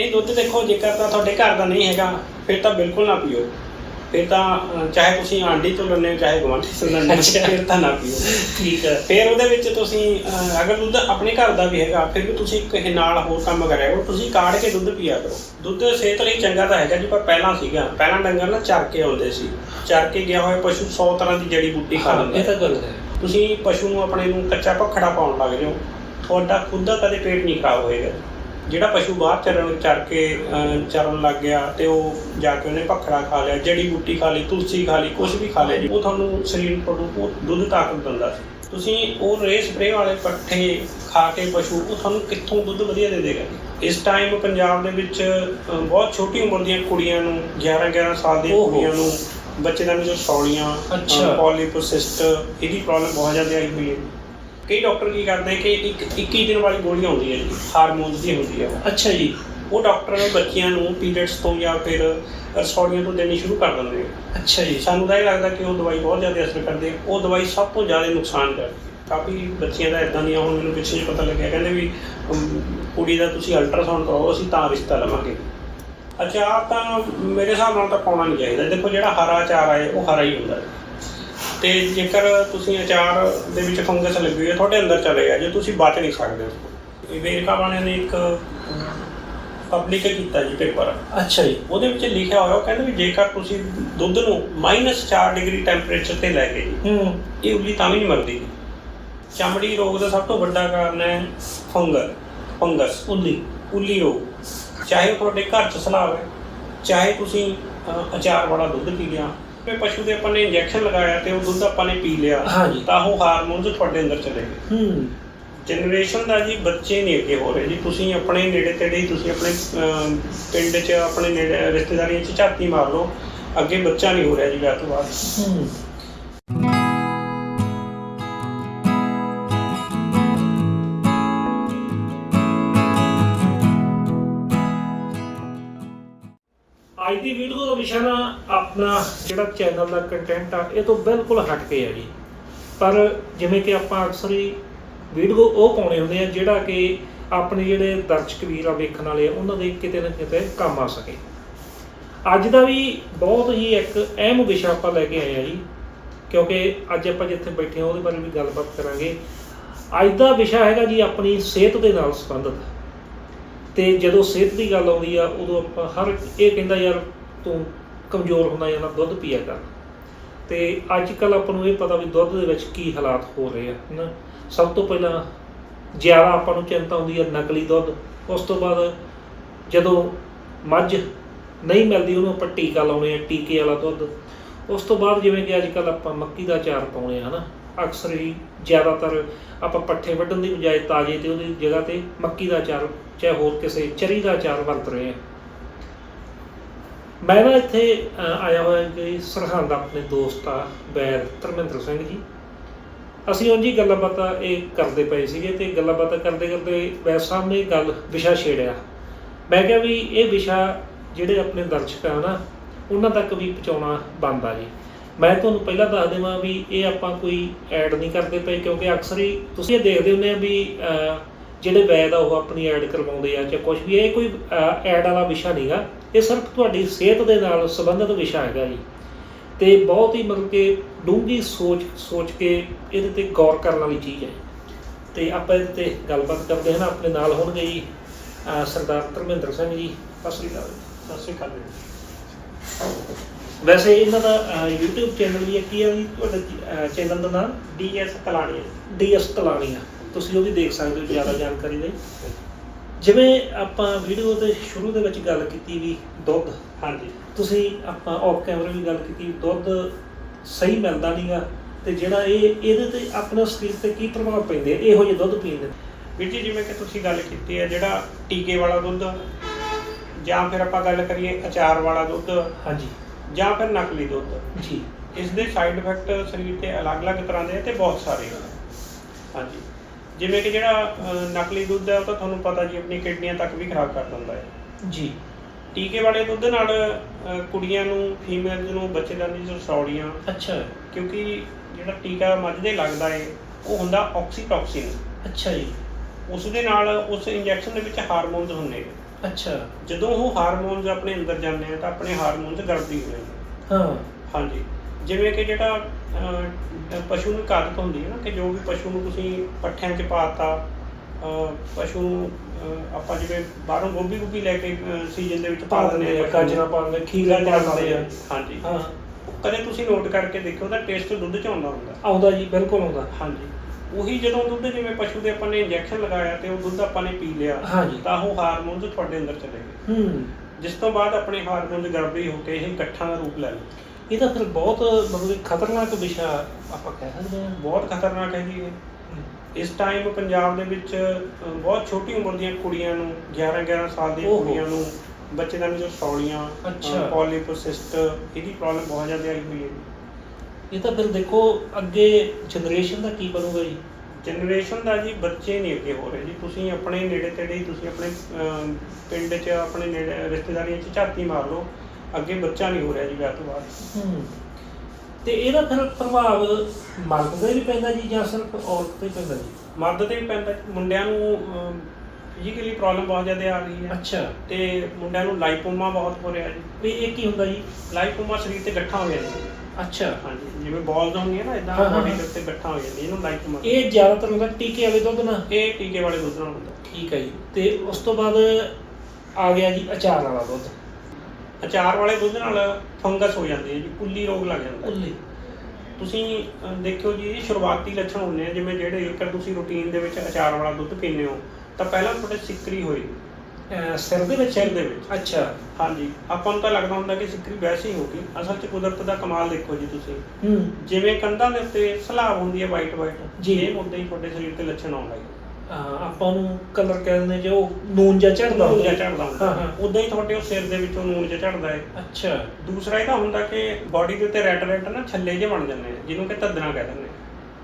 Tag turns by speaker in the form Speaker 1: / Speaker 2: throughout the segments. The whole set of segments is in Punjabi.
Speaker 1: ਨਹੀਂ ਦੁੱਧ ਦੇਖੋ ਜੇਕਰ ਤਾਂ ਤੁਹਾਡੇ ਘਰ ਦਾ ਨਹੀਂ ਹੈਗਾ ਫਿਰ ਤਾਂ ਬਿਲਕੁਲ ਨਾ ਪੀਓ। ਫਿਰ ਤਾਂ ਚਾਹੇ ਤੁਸੀਂ ਆਂਡੀ ਤੋਂ ਹੋ ਚਾਹੇ ਗਵਾਂਢੀ ਤੋਂ ਹੋ ਫਿਰ ਤਾਂ ਨਾ ਪੀਓ।
Speaker 2: ਠੀਕ ਹੈ।
Speaker 1: ਫਿਰ ਉਹਦੇ ਵਿੱਚ ਤੁਸੀਂ ਅਗਰ ਦੁੱਧ ਆਪਣੇ ਘਰ ਦਾ ਵੀ ਹੈਗਾ ਫਿਰ ਵੀ ਤੁਸੀਂ ਕਿਸੇ ਨਾਲ ਹੋਰ ਕੰਮ ਕਰਿਆ ਕਰੋ। ਤੁਸੀਂ ਕਾੜ ਕੇ ਦੁੱਧ ਪੀਆ ਕਰੋ। ਦੁੱਧ ਸਿਹਤ ਲਈ ਚੰਗਾ ਤਾਂ ਹੈਗਾ ਜੀ ਪਰ ਪਹਿਲਾਂ ਸੀਗਾ। ਪਹਿਲਾਂ ਡੰਗਰ ਨਾ ਚਰ ਕੇ ਆਉਂਦੇ ਸੀ। ਚਰ ਕੇ ਗਿਆ ਹੋਇਆ ਪਸ਼ੂ 100 ਤਰ੍ਹਾਂ ਦੀ ਜੜੀ ਬੂਟੀ ਖਾ
Speaker 2: ਹਾਂ
Speaker 1: ਲੈਂਦਾ
Speaker 2: ਇਹ ਤਾਂ ਗੱਲ ਹੈ।
Speaker 1: ਤੁਸੀਂ ਪਸ਼ੂ ਨੂੰ ਆਪਣੇ ਨੂੰ ਕੱਚਾ ਭਖੜਾ ਪਾਉਣ ਲੱਗ ਜਾਓ। ਤੁਹਾਡਾ ਖੁਦ ਦਾ ਕਦੇ ਪੇਟ ਨਹੀਂ ਖਰਾਬ ਹੋਏਗਾ। ਜਿਹੜਾ ਪਸ਼ੂ ਬਾਹਰ ਚਰਨ ਚਰ ਕੇ ਚਰਨ ਲੱਗ ਗਿਆ ਤੇ ਉਹ ਜਾ ਕੇ ਉਹਨੇ ਭਖੜਾ ਖਾ ਲਿਆ ਜੜੀ ਬੂਟੀ ਖਾ ਲਈ ਤੁਲਸੀ ਖਾ ਲਈ ਕੁਝ ਵੀ ਖਾ ਲਿਆ ਉਹ ਤੁਹਾਨੂੰ ਸਰੀਰ ਨੂੰ ਉਹ ਦੁੱਧ ਤਾਕਤ ਦਿੰਦਾ ਸੀ ਤੁਸੀਂ ਉਹ ਰੇ ਸਪਰੇ ਵਾਲੇ ਪੱਠੇ ਖਾ ਕੇ ਪਸ਼ੂ ਉਹ ਤੁਹਾਨੂੰ ਕਿੱਥੋਂ ਦੁੱਧ ਵਧੀਆ ਦੇ ਦੇਗਾ? ਇਸ ਟਾਈਮ ਪੰਜਾਬ ਦੇ ਵਿੱਚ ਬਹੁਤ ਛੋਟੀ ਉਮਰ ਦੀਆਂ ਕੁੜੀਆਂ ਨੂੰ 11 11 ਸਾਲ ਦੀਆਂ। ਕੁੜੀਆਂ ਨੂੰ ਬੱਚੇ ਦਾ ਜੋ ਸੌਲੀਆਂ। ਪੋਲੀਪੋਸਿਸਟ ਇਹਦੀ ਪ੍ਰੋਬਲਮ ਬਹੁਤ ਜ਼ਿਆਦਾ ਆਈ ਹੋਈ ਹੈ ਕਈ ਡਾਕਟਰ ਕੀ ਕਰਦੇ ਕਿ ਇੱਕ 21 ਦਿਨ ਵਾਲੀ ਗੋਲੀ ਆਉਂਦੀ ਹੈ ਜੀ ਹਾਰਮੋਨਸ ਦੀ ਹੁੰਦੀ ਹੈ।
Speaker 2: ਅੱਛਾ ਜੀ।
Speaker 1: ਉਹ ਡਾਕਟਰ ਬੱਚਿਆਂ ਨੂੰ ਪੀਰੀਅਡਸ ਤੋਂ ਜਾਂ ਫਿਰ ਰਸੌਲੀਆਂ ਤੋਂ ਦੇਣੀ ਸ਼ੁਰੂ ਕਰ ਦਿੰਦੇ ਆ।
Speaker 2: ਅੱਛਾ ਜੀ।
Speaker 1: ਸਾਨੂੰ ਤਾਂ ਇਹ ਲੱਗਦਾ ਕਿ ਉਹ ਦਵਾਈ ਬਹੁਤ ਜ਼ਿਆਦਾ ਅਸਰ ਕਰਦੀ ਹੈ ਉਹ ਦਵਾਈ ਸਭ ਤੋਂ ਜ਼ਿਆਦਾ ਨੁਕਸਾਨ ਕਰਦੀ ਹੈ ਕਾਫੀ ਬੱਚੀਆਂ ਦਾ ਇਦਾਂ ਦੀਆਂ ਹੁਣ ਮੈਨੂੰ ਪਿੱਛੇ ਜਿਹੇ ਪਤਾ ਲੱਗਿਆ। ਕਹਿੰਦੇ ਵੀ ਕੁੜੀ ਦਾ ਤੁਸੀਂ ਅਲਟਰਾਸਾਊਂਡ ਕਰਾਓ ਅਸੀਂ ਤਾਂ ਰਿਸ਼ਤਾ ਲਵਾਂਗੇ। ਅਚਾਰ ਤਾਂ ਮੇਰੇ ਹਿਸਾਬ ਨਾਲ ਤਾਂ ਪਾਉਣਾ ਨਹੀਂ ਚਾਹੀਦਾ। ਦੇਖੋ ਜਿਹੜਾ ਹਰਾ ਅਚਾਰ ਆਏ ਉਹ ਹਰਾ ਹੀ ਹੁੰਦਾ ਹੈ। ਤੇ ਜੇਕਰ ਤੁਸੀਂ ਅਚਾਰ ਦੇ ਵਿੱਚ ਫੰਗਸ ਲੱਗੀ ਹੋਈ ਹੈ ਤੁਹਾਡੇ ਅੰਦਰ ਚਲੇਗਾ ਜੇ ਤੁਸੀਂ ਬਚ ਨਹੀਂ ਸਕਦੇ ਉਸ ਤੋਂ। ਇਹ ਵੇਰਕਾ ਵਾਲਿਆਂ ਨੇ ਇੱਕ ਪਬਲਿਕ ਕੀਤਾ ਜੀ ਪੇਪਰ
Speaker 2: ਅੱਛਾ ਜੀ।
Speaker 1: ਉਹਦੇ ਵਿੱਚ ਲਿਖਿਆ ਹੋਇਆ ਉਹ ਕਹਿੰਦੇ ਵੀ ਜੇਕਰ ਤੁਸੀਂ ਦੁੱਧ ਨੂੰ -4 ਡਿਗਰੀ ਟੈਂਪਰੇਚਰ ਤੇ ਲੈ ਜੀ,
Speaker 2: ਹੂੰ।
Speaker 1: ਇਹ ਉੱਲੀ ਤਾਂ ਵੀ ਨਹੀਂ ਮਰਦੀ। ਚਮੜੀ ਰੋਗ ਦਾ ਸਭ ਤੋਂ ਵੱਡਾ ਕਾਰਨ ਹੈ ਫੰਗਲ ਫੰਗਸ।
Speaker 2: ਉੱਲੀ।
Speaker 1: ਉੱਲੀ ਰੋਗ। ਚਾਹੇ ਤੁਹਾਡੇ ਘਰ ਚ ਸਲਾਹ ਹੈ ਚਾਹੇ ਤੁਸੀਂ ਅਚਾਰ ਵਾਲਾ ਦੁੱਧ ਪੀ ਲਿਆ ਤੇ ਪਸ਼ੂ ਦੇ ਆਪਾਂ ਨੇ ਇੰਜੈਕਸ਼ਨ ਲਗਾਇਆ ਤੇ ਉਹ ਦੁੱਧ ਆਪਾਂ ਨੇ ਪੀ ਲਿਆ
Speaker 2: ਹਾਂਜੀ।
Speaker 1: ਤਾਂ ਉਹ ਹਾਰਮੋਨਸ ਤੁਹਾਡੇ ਅੰਦਰ ਚਲੇ ਗਏ।
Speaker 2: ਹੂੰ।
Speaker 1: ਜਨਰੇਸ਼ਨ ਦਾ ਜੀ ਬੱਚੇ ਨਹੀਂ ਅੱਗੇ ਹੋ ਰਹੇ ਜੀ ਤੁਸੀਂ ਆਪਣੇ ਨੇੜੇ ਤੇੜੇ ਹੀ ਤੁਸੀਂ ਆਪਣੇ ਅਮ, ਪਿੰਡ 'ਚ ਆਪਣੇ ਨੇੜੇ ਰਿਸ਼ਤੇਦਾਰੀਆਂ 'ਚ ਝਾਤੀ ਮਾਰ ਲਓ ਅੱਗੇ ਬੱਚਾ ਨਹੀਂ ਹੋ ਰਿਹਾ ਜੀ ਵਿਆਹ ਤੋਂ ਬਾਅਦ।
Speaker 2: ਹੂੰ। ਵੀਡੀਓ ਨਾ ਆਪਣਾ ਜਿਹੜਾ ਚੈਨਲ ਦਾ ਕੰਟੈਂਟ ਆ, ਇਹ ਤੋਂ ਬਿਲਕੁਲ ਹਟ ਕੇ ਆ ਜੀ। ਪਰ ਜਿਵੇਂ ਕਿ ਆਪਾਂ ਅਕਸਰ ਹੀ ਵੀਡੀਓ ਉਹ ਪਾਉਣੇ ਹੁੰਦੇ ਆ, ਜਿਹੜਾ ਕਿ ਆਪਣੇ ਜਿਹੜੇ ਦਰਸ਼ਕ ਵੀਰ ਆ ਵੇਖਣ ਵਾਲੇ ਆ ਉਹਨਾਂ ਦੇ ਕਿਤੇ ਨਾ ਕਿਤੇ ਕੰਮ ਆ ਸਕੇ। ਅੱਜ ਦਾ ਵੀ ਬਹੁਤ ਹੀ ਇੱਕ ਅਹਿਮ ਵਿਸ਼ਾ ਆਪਾਂ ਲੈ ਕੇ ਆਏ ਆ ਜੀ, ਕਿਉਂਕਿ ਅੱਜ ਆਪਾਂ ਜਿੱਥੇ ਬੈਠੇ ਹਾਂ, ਉਹਦੇ ਬਾਰੇ ਵੀ ਗੱਲਬਾਤ ਕਰਾਂਗੇ। ਅੱਜ ਦਾ ਵਿਸ਼ਾ ਹੈਗਾ ਜੀ ਆਪਣੀ ਸਿਹਤ ਦੇ ਨਾਲ ਸੰਬੰਧਿਤ। ਤੇ ਜਦੋਂ ਸਿਹਤ ਦੀ ਗੱਲ ਆਉਂਦੀ ਆ, ਉਦੋਂ ਆਪਾਂ ਹਰ ਇਹ ਕਹਿੰਦਾ, ਯਾਰ, ਤੂੰ ਕਮਜ਼ੋਰ ਹੁੰਦਾ ਜਾਂਦਾ ਦੁੱਧ ਪੀਆ ਕਰ। ਤੇ ਅੱਜ ਕੱਲ ਆਪਾਂ ਨੂੰ ਇਹ ਪਤਾ ਵੀ ਦੁੱਧ ਦੇ ਵਿੱਚ ਕੀ ਹਾਲਾਤ ਹੋ ਰਹੇ ਆ ਨਾ ਸਭ ਤੋਂ ਪਹਿਲਾਂ ਜ਼ਿਆਦਾ ਆਪਾਂ ਨੂੰ ਚਿੰਤਾ ਹੁੰਦੀ ਹੈ ਨਕਲੀ ਦੁੱਧ। ਉਸ ਤੋਂ ਬਾਅਦ ਜਦੋਂ ਮੱਝ ਨਹੀਂ ਮਿਲਦੀ, ਉਹਨੂੰ ਆਪਾਂ ਟੀਕਾ ਲਾਉਣੇ ਆ, ਟੀਕੇ ਵਾਲਾ ਦੁੱਧ। ਉਸ ਤੋਂ ਬਾਅਦ ਜਿਵੇਂ ਕਿ ਅੱਜ ਕੱਲ ਆਪਾਂ ਮੱਕੀ ਦਾ ਚਾਰ ਪਾਉਣੇ ਆ, ਹਨਾ? ਅਕਸਰ ਹੀ ਜ਼ਿਆਦਾਤਰ ਆਪਾਂ ਪੱਠੇ ਵੱਢਣ ਦੀ ਬਜਾਏ ਤਾਜ਼ੇ ਤੇ ਉਹਦੀ ਜਗ੍ਹਾ ਤੇ ਮੱਕੀ ਦਾ ਚਾਰ ਚਾਹੇ ਹੋਰ ਕਿਸੇ ਚਰੀ ਦਾ ਚਾਰ ਵਰਤ ਰਹੇ ਆ। ਮੈਂ ਨਾ ਇੱਥੇ ਆਇਆ ਹੋਇਆ ਕਿ ਸਰਹੰਦ ਆਪਣੇ ਦੋਸਤ ਆ ਬੈਰ ਧਰਮਿੰਦਰ ਸਿੰਘ ਜੀ। ਅਸੀਂ ਉਂਝ ਹੀ ਗੱਲਾਂ ਬਾਤਾਂ ਇਹ ਕਰਦੇ ਪਏ ਸੀਗੇ ਤੇ ਗੱਲਾਂ ਬਾਤਾਂ ਕਰਦੇ ਕਰਦੇ ਵੈਸ ਸਾਹਿਬ ਨੇ ਗੱਲ ਵਿਸ਼ਾ ਛੇੜਿਆ। ਮੈਂ ਕਿਹਾ ਵੀ ਇਹ ਵਿਸ਼ਾ ਜਿਹੜੇ ਆਪਣੇ ਦਰਸ਼ਕ ਆ ਨਾ, ਉਹਨਾਂ ਤੱਕ ਵੀ ਪਹੁੰਚਾਉਣਾ ਬਣਦਾ ਜੀ। ਮੈਂ ਤੁਹਾਨੂੰ ਪਹਿਲਾਂ ਦੱਸ ਦੇਵਾਂ ਵੀ ਇਹ ਆਪਾਂ ਕੋਈ ਐਡ ਨਹੀਂ ਕਰਦੇ ਪਏ ਕਿਉਂਕਿ ਅਕਸਰ ਹੀ ਤੁਸੀਂ ਇਹ ਦੇਖਦੇ ਹੁੰਦੇ ਆ ਵੀ ਜਿਹੜੇ ਵੈਦ ਆ ਉਹ ਆਪਣੀ ਐਡ ਕਰਵਾਉਂਦੇ ਆ ਜਾਂ ਕੁਝ ਵੀ, ਇਹ ਕੋਈ ਐਡ ਵਾਲਾ ਵਿਸ਼ਾ ਨਹੀਂਗਾ ਇਹ ਸਿਰਫ ਤੁਹਾਡੀ ਸਿਹਤ ਦੇ ਨਾਲ ਸੰਬੰਧਿਤ ਵਿਸ਼ਾ ਹੈਗਾ ਜੀ। ਤੇ ਬਹੁਤ ਹੀ ਮਤਲਬ ਕਿ ਡੂੰਘੀ ਸੋਚ ਸੋਚ ਕੇ ਇਹਦੇ ਤੇ ਗੌਰ ਕਰਨ ਵਾਲੀ ਚੀਜ਼ ਹੈ। ਤੇ ਆਪਾਂ ਇਹਦੇ ਤੇ ਗੱਲਬਾਤ ਕਰਦੇ ਹਾਂ ਆਪਣੇ ਨਾਲ ਹੋਣਗੇ ਜੀ ਸਰਦਾਰ ਧਰਮਿੰਦਰ ਸਿੰਘ ਜੀ। ਸਤਿ ਸ੍ਰੀ ਅਕਾਲ।
Speaker 1: ਸਤਿ ਸ਼੍ਰੀ ਅਕਾਲ।
Speaker 2: ਵੈਸੇ ਇਹਨਾਂ ਦਾ YouTube ਚੈਨਲ ਵੀ ਹੈ ਕੀ ਹੈ ਜੀ ਤੁਹਾਡਾ ਚੈਨਲ ਦਾ ਨਾਮ
Speaker 1: ਡੀਐਸ ਕਲਾਣੀ
Speaker 2: ਡੀਐਸ ਕਲਾਣੀਆ ਤੁਸੀਂ ਉਹ ਵੀ ਦੇਖ ਸਕਦੇ ਹੋ ਜ਼ਿਆਦਾ ਜਾਣਕਾਰੀ ਲਈ। ਜਿਵੇਂ ਆਪਾਂ ਵੀਡੀਓ ਦੇ ਸ਼ੁਰੂ ਦੇ ਵਿੱਚ ਗੱਲ ਕੀਤੀ ਵੀ ਦੁੱਧ
Speaker 1: ਹਾਂਜੀ।
Speaker 2: ਤੁਸੀਂ ਆਪਾਂ ਆਫ ਕੈਮਰਾ ਵੀ ਗੱਲ ਕੀਤੀ ਵੀ ਦੁੱਧ ਸਹੀ ਮਿਲਦਾ ਨਹੀਂਗਾ ਤੇ ਜਿਹੜਾ ਇਹ ਇਹਦੇ ਤੇ ਆਪਣੇ ਸਰੀਰ ਤੇ ਕੀ ਪ੍ਰਭਾਵ ਪੈਂਦੇ ਆ? ਇਹੋ ਜਿਹੇ ਦੁੱਧ ਪੀਣ ਦੇ।
Speaker 1: ਵੀਰ ਜੀ ਜਿਵੇਂ ਕਿ ਤੁਸੀਂ ਗੱਲ ਕੀਤੀ ਹੈ ਜਿਹੜਾ ਟੀਕੇ ਵਾਲਾ ਦੁੱਧ ਜਾਂ ਫਿਰ ਆਪਾਂ ਗੱਲ ਕਰੀਏ ਅਚਾਰ ਵਾਲਾ ਦੁੱਧ
Speaker 2: ਹਾਂਜੀ।
Speaker 1: ਜਾਂ ਫਿਰ ਨਕਲੀ ਦੁੱਧ।
Speaker 2: ਜੀ।
Speaker 1: ਇਸ ਦੇ ਸਾਈਡ ਇਫੈਕਟ ਸਰੀਰ ਤੇ ਅਲੱਗ-ਅਲੱਗ ਤਰ੍ਹਾਂ ਦੇ ਆ ਤੇ ਬਹੁਤ ਸਾਰੇ ਆ। ਹਾਂਜੀ। ਜਿਵੇਂ ਕਿ ਜਿਹੜਾ ਅਹ, ਨਕਲੀ ਦੁੱਧ ਹੈ ਉਹ ਤਾਂ ਤੁਹਾਨੂੰ ਪਤਾ ਜੀ ਆਪਣੀ ਕਿਡਨੀਆਂ ਤੱਕ ਵੀ ਖਰਾਬ ਕਰ ਦਿੰਦਾ ਹੈ।
Speaker 2: ਜੀ।
Speaker 1: ਟੀਕੇ ਵਾਲੇ ਦੁੱਧ ਨਾਲ ਅਹ, ਕੁੜੀਆਂ ਨੂੰ ਫੀਮੇਲਸ ਨੂੰ ਬੱਚੇਦਾਨੀ ਦੀ ਸੌੜੀਆਂ
Speaker 2: ਅੱਛਾ।
Speaker 1: ਕਿਉਂਕਿ ਜਿਹੜਾ ਟੀਕਾ ਮੱਝ ਦੇ ਲੱਗਦਾ ਹੈ ਉਹ ਹੁੰਦਾ ਆਕਸੀਟੋਕਸਿਨ
Speaker 2: ਅੱਛਾ ਜੀ।
Speaker 1: ਉਸ ਦੇ ਨਾਲ ਉਸ ਇੰਜੈਕਸ਼ਨ ਦੇ ਵਿੱਚ ਹਾਰਮੋਨਸ ਹੁੰਦੇ ਨੇ।
Speaker 2: ਅੱਛਾ।
Speaker 1: ਜਦੋਂ ਉਹ ਹਾਰਮੋਨਸ ਆਪਣੇ ਅੰਦਰ ਜਾਂਦੇ ਆ ਤਾਂ ਆਪਣੇ ਹਾਰਮੋਨਸ ਗੜਬੜੀ ਹੋ ਜਾਂਦੀ
Speaker 2: ਹਾਂ।
Speaker 1: ਹਾਂਜੀ। ਜਿਵੇਂ ਕਿ ਜਿਹੜਾ ਅਹ, ਪਸ਼ੂ ਨੂੰ ਇੱਕ ਆਦਤ ਹੁੰਦੀ ਹੈ ਨਾ ਕਿ ਜੋ ਵੀ ਪਸ਼ੂ ਨੂੰ ਤੁਸੀਂ ਪੱਠਿਆਂ 'ਚ ਪਾਤਾ ਅਹ, ਪਸ਼ੂ ਨੂੰ ਅਹ, ਆਪਾਂ ਜਿਵੇਂ ਬਾਹਰੋਂ ਗੋਭੀ ਗੋਭੀ ਲੈ ਕੇ ਸੀਜ਼ਨ ਦੇ ਵਿੱਚ ਪਾ ਦਿੰਦੇ ਆ
Speaker 2: ਗਾਜਰਾਂ ਪਾ ਦਿੰਦੇ ਖੀਰਾ ਪਾ ਦਿੰਦੇ ਆ।
Speaker 1: ਹਾਂਜੀ।
Speaker 2: ਹਾਂ।
Speaker 1: ਕਦੇ ਤੁਸੀਂ ਨੋਟ ਕਰਕੇ ਦੇਖਿਓ ਉਹਦਾ ਟੇਸਟ ਦੁੱਧ 'ਚ ਆਉਂਦਾ ਹੁੰਦਾ।
Speaker 2: ਆਉਂਦਾ ਜੀ ਬਿਲਕੁਲ ਆਉਂਦਾ।
Speaker 1: ਹਾਂਜੀ। ਉਹੀ ਜਦੋਂ ਦੁੱਧ ਜਿਵੇਂ ਪਸ਼ੂ ਦੇ ਆਪਾਂ ਨੇ ਇੰਜੈਕਸ਼ਨ ਲਗਾਇਆ ਤੇ ਉਹ ਦੁੱਧ ਆਪਾਂ ਨੇ ਪੀ ਲਿਆ
Speaker 2: ਹਾਂਜੀ।
Speaker 1: ਤਾਂ ਉਹ ਹਾਰਮੋਨਸ ਤੁਹਾਡੇ ਅੰਦਰ ਚਲੇ ਗਏ।
Speaker 2: ਹੂੰ।
Speaker 1: ਜਿਸ ਤੋਂ ਬਾਅਦ ਆਪਣੇ ਹਾਰਮੋਨਸ ਗੜਬੜੀ ਹੋ ਕੇ ਇਹ ਗੱਠਾਂ ਦਾ ਰੂਪ ਲੈ ਲਏ।
Speaker 2: ਇਹ ਤਾਂ ਫਿਰ ਬਹੁਤ ਮਤਲਬ ਖਤਰਨਾਕ ਵਿਸ਼ਾ ਆਪਾਂ ਕਹਿ ਸਕਦੇ ਹਾਂ
Speaker 1: ਬਹੁਤ ਖਤਰਨਾਕ ਹੈ ਜੀ ਇਹ। ਇਸ ਟਾਈਮ ਪੰਜਾਬ ਦੇ ਵਿੱਚ ਬਹੁਤ ਛੋਟੀ ਉਮਰ ਦੀਆਂ ਕੁੜੀਆਂ ਨੂੰ 11 11 ਸਾਲ ਦੀਆਂ। ਕੁੜੀਆਂ ਨੂੰ ਬੱਚੇਦਾਂ ਵਿੱਚ ਸੌਲੀਆਂ
Speaker 2: ਅੱਛਾ।
Speaker 1: ਪੋਲੀਪੋਸਿਸਟ ਇਹਦੀ ਪ੍ਰੋਬਲਮ ਬਹੁਤ ਜ਼ਿਆਦਾ ਆਈ ਹੋਈ ਹੈ
Speaker 2: ਇਹ ਤਾਂ ਫਿਰ ਦੇਖੋ ਅੱਗੇ ਜਨਰੇਸ਼ਨ ਦਾ ਕੀ ਬਣੂਗਾ ਜੀ?
Speaker 1: ਜਨਰੇਸ਼ਨ ਦਾ ਜੀ ਬੱਚੇ ਨਹੀਂ ਅੱਗੇ ਹੋ ਰਹੇ ਜੀ। ਤੁਸੀਂ ਆਪਣੇ ਨੇੜੇ ਤੇੜੇ ਤੁਸੀਂ ਆਪਣੇ ਪਿੰਡ 'ਚ ਆਪਣੇ ਨੇੜੇ ਰਿਸ਼ਤੇਦਾਰੀਆਂ 'ਚ ਝਾਤੀ ਮਾਰ ਲਓ। ਅੱਗੇ ਬੱਚਾ ਨਹੀਂ ਹੋ ਰਿਹਾ ਜੀ ਵਿਆਹ ਤੋਂ ਬਾਅਦ।
Speaker 2: ਹੂੰ। ਤੇ ਇਹਦਾ ਫਿਰ ਪ੍ਰਭਾਵ ਮਰਦ ਤੇ ਵੀ ਪੈਂਦਾ ਜੀ ਜਾਂ ਸਿਰਫ ਔਰਤ ਤੇ ਪੈਂਦਾ ਜੀ?
Speaker 1: ਮਰਦ ਤੇ ਵੀ ਪੈਂਦਾ। ਮੁੰਡਿਆਂ ਨੂੰ ਫਿਜ਼ੀਕਲੀ ਪ੍ਰੋਬਲਮ ਬਹੁਤ ਜ਼ਿਆਦਾ ਆ ਰਹੀ ਹੈ।
Speaker 2: ਅੱਛਾ।
Speaker 1: ਤੇ ਮੁੰਡਿਆਂ ਨੂੰ ਲਾਈਪੋਮਾ ਬਹੁਤ ਹੋ ਰਿਹਾ ਜੀ।
Speaker 2: ਵੀ ਇਹ ਕੀ ਹੁੰਦਾ ਜੀ?
Speaker 1: ਲਾਈਪੋਮਾ ਸਰੀਰ ਤੇ ਗੱਠਾਂ ਹੋ ਜਾਂਦੀਆਂ
Speaker 2: ਅੱਛਾ।
Speaker 1: ਹਾਂਜੀ ਜਿਵੇਂ ਬਾਲਸ ਹੁੰਦੀਆਂ ਨਾ ਇਦਾਂ
Speaker 2: ਹਾਂ, ਹਾਂ,
Speaker 1: ਬੋਡੀ
Speaker 2: ਹਾਂ।
Speaker 1: ਦੇ ਉੱਤੇ ਗੱਠਾਂ ਹੋ ਜਾਂਦੀਆਂ ਇਹਨੂੰ ਲਾਈਪੋਮਾ
Speaker 2: ਇਹ ਜ਼ਿਆਦਾਤਰ ਹੁੰਦਾ ਟੀਕੇ ਵਾਲੇ ਦੁੱਧ ਨਾਲ?
Speaker 1: ਇਹ ਟੀਕੇ ਵਾਲੇ ਦੁੱਧ ਨਾਲ ਹੁੰਦਾ।
Speaker 2: ਠੀਕ ਹੈ ਜੀ। ਤੇ ਉਸ ਤੋਂ ਬਾਅਦ ਆ ਗਿਆ ਜੀ ਅਚਾਰ ਵਾਲਾ ਦੁੱਧ।
Speaker 1: ਅਚਾਰ ਵਾਲੇ ਦੁੱਧ ਨਾਲ ਫੰਗਸ ਹੋ ਜਾਂਦੀ ਹੈ ਜੀ ਪੁੱਲੀ ਰੋਗ ਲੱਗ ਜਾਂਦਾ। ਹੈ।
Speaker 2: ਉੱਲੀ
Speaker 1: ਤੁਸੀਂ ਦੇਖਿਓ ਜੀ ਇਹ ਸ਼ੁਰੂਆਤੀ ਲੱਛਣ ਹੁੰਦੇ ਆ ਜਿਵੇਂ ਜਿਹੜੇ ਜੇਕਰ ਤੁਸੀਂ ਰੂਟੀਨ ਦੇ ਵਿੱਚ ਅਚਾਰ ਵਾਲਾ ਦੁੱਧ ਪੀਂਦੇ ਹੋ ਤਾਂ ਪਹਿਲਾਂ ਤੁਹਾਡੇ ਸਿੱਕਰੀ ਹੋਈ
Speaker 2: ਅਹ ਸਿਰ ਦੇ ਵਿੱਚ?
Speaker 1: ਸਿਰ ਦੇ ਵਿੱਚ।
Speaker 2: ਅੱਛਾ।
Speaker 1: ਹਾਂਜੀ। ਆਪਾਂ ਨੂੰ ਤਾਂ ਲੱਗਦਾ ਹੁੰਦਾ ਕਿ ਸਿੱਕਰੀ ਵੈਸੇ ਹੀ ਹੋਗੀ ਅਸਲ 'ਚ ਕੁਦਰਤ ਦਾ ਕਮਾਲ ਦੇਖੋ ਜੀ ਤੁਸੀਂ।
Speaker 2: ਹੂੰ।
Speaker 1: ਜਿਵੇਂ ਕੰਧਾਂ ਦੇ ਉੱਤੇ ਸਲਾਬ ਹੁੰਦੀ ਹੈ ਵਾਈਟ ਵਾਈਟ
Speaker 2: ਜੀ।
Speaker 1: ਇਹ ਉਦਾਂ ਹੀ ਤੁਹਾਡੇ ਸਰੀਰ ਤੇ ਲੱਛਣ ਆਉਣ ਲੱਗੇ
Speaker 2: ਆਪਾਂ ਨੂੰ ਕਲਰ ਕਹਿ ਦਿੰਦੇ ਜੋ ਨੂਨ ਚੜਦਾ
Speaker 1: ਨੂਨ ਜਿਹਾ
Speaker 2: ਹੁੰਦਾ।
Speaker 1: ਝੜਦਾ
Speaker 2: ਹਾਂ
Speaker 1: ਹੁੰਦਾ।
Speaker 2: ਹਾਂ
Speaker 1: ਉਦਾਂ ਹੀ ਤੁਹਾਡੇ ਉਹ ਸਿਰ ਦੇ ਵਿੱਚੋਂ ਨੂਨ ਜਿਹਾ ਝੜਦਾ ਹੈ।
Speaker 2: ਅੱਛਾ।
Speaker 1: ਦੂਸਰਾ ਇਹਦਾ ਹੁੰਦਾ ਕਿ ਬਾਡੀ ਦੇ ਉੱਤੇ ਰੈੱਡ ਰੈੱਡ ਨਾ ਛੱਲੇ ਜਿਹੇ ਬਣ ਜਾਂਦੇ ਆ ਜਿਹਨੂੰ ਕਿ ਧੱਦਣਾ ਕਹਿ ਦਿੰਦੇ ਆ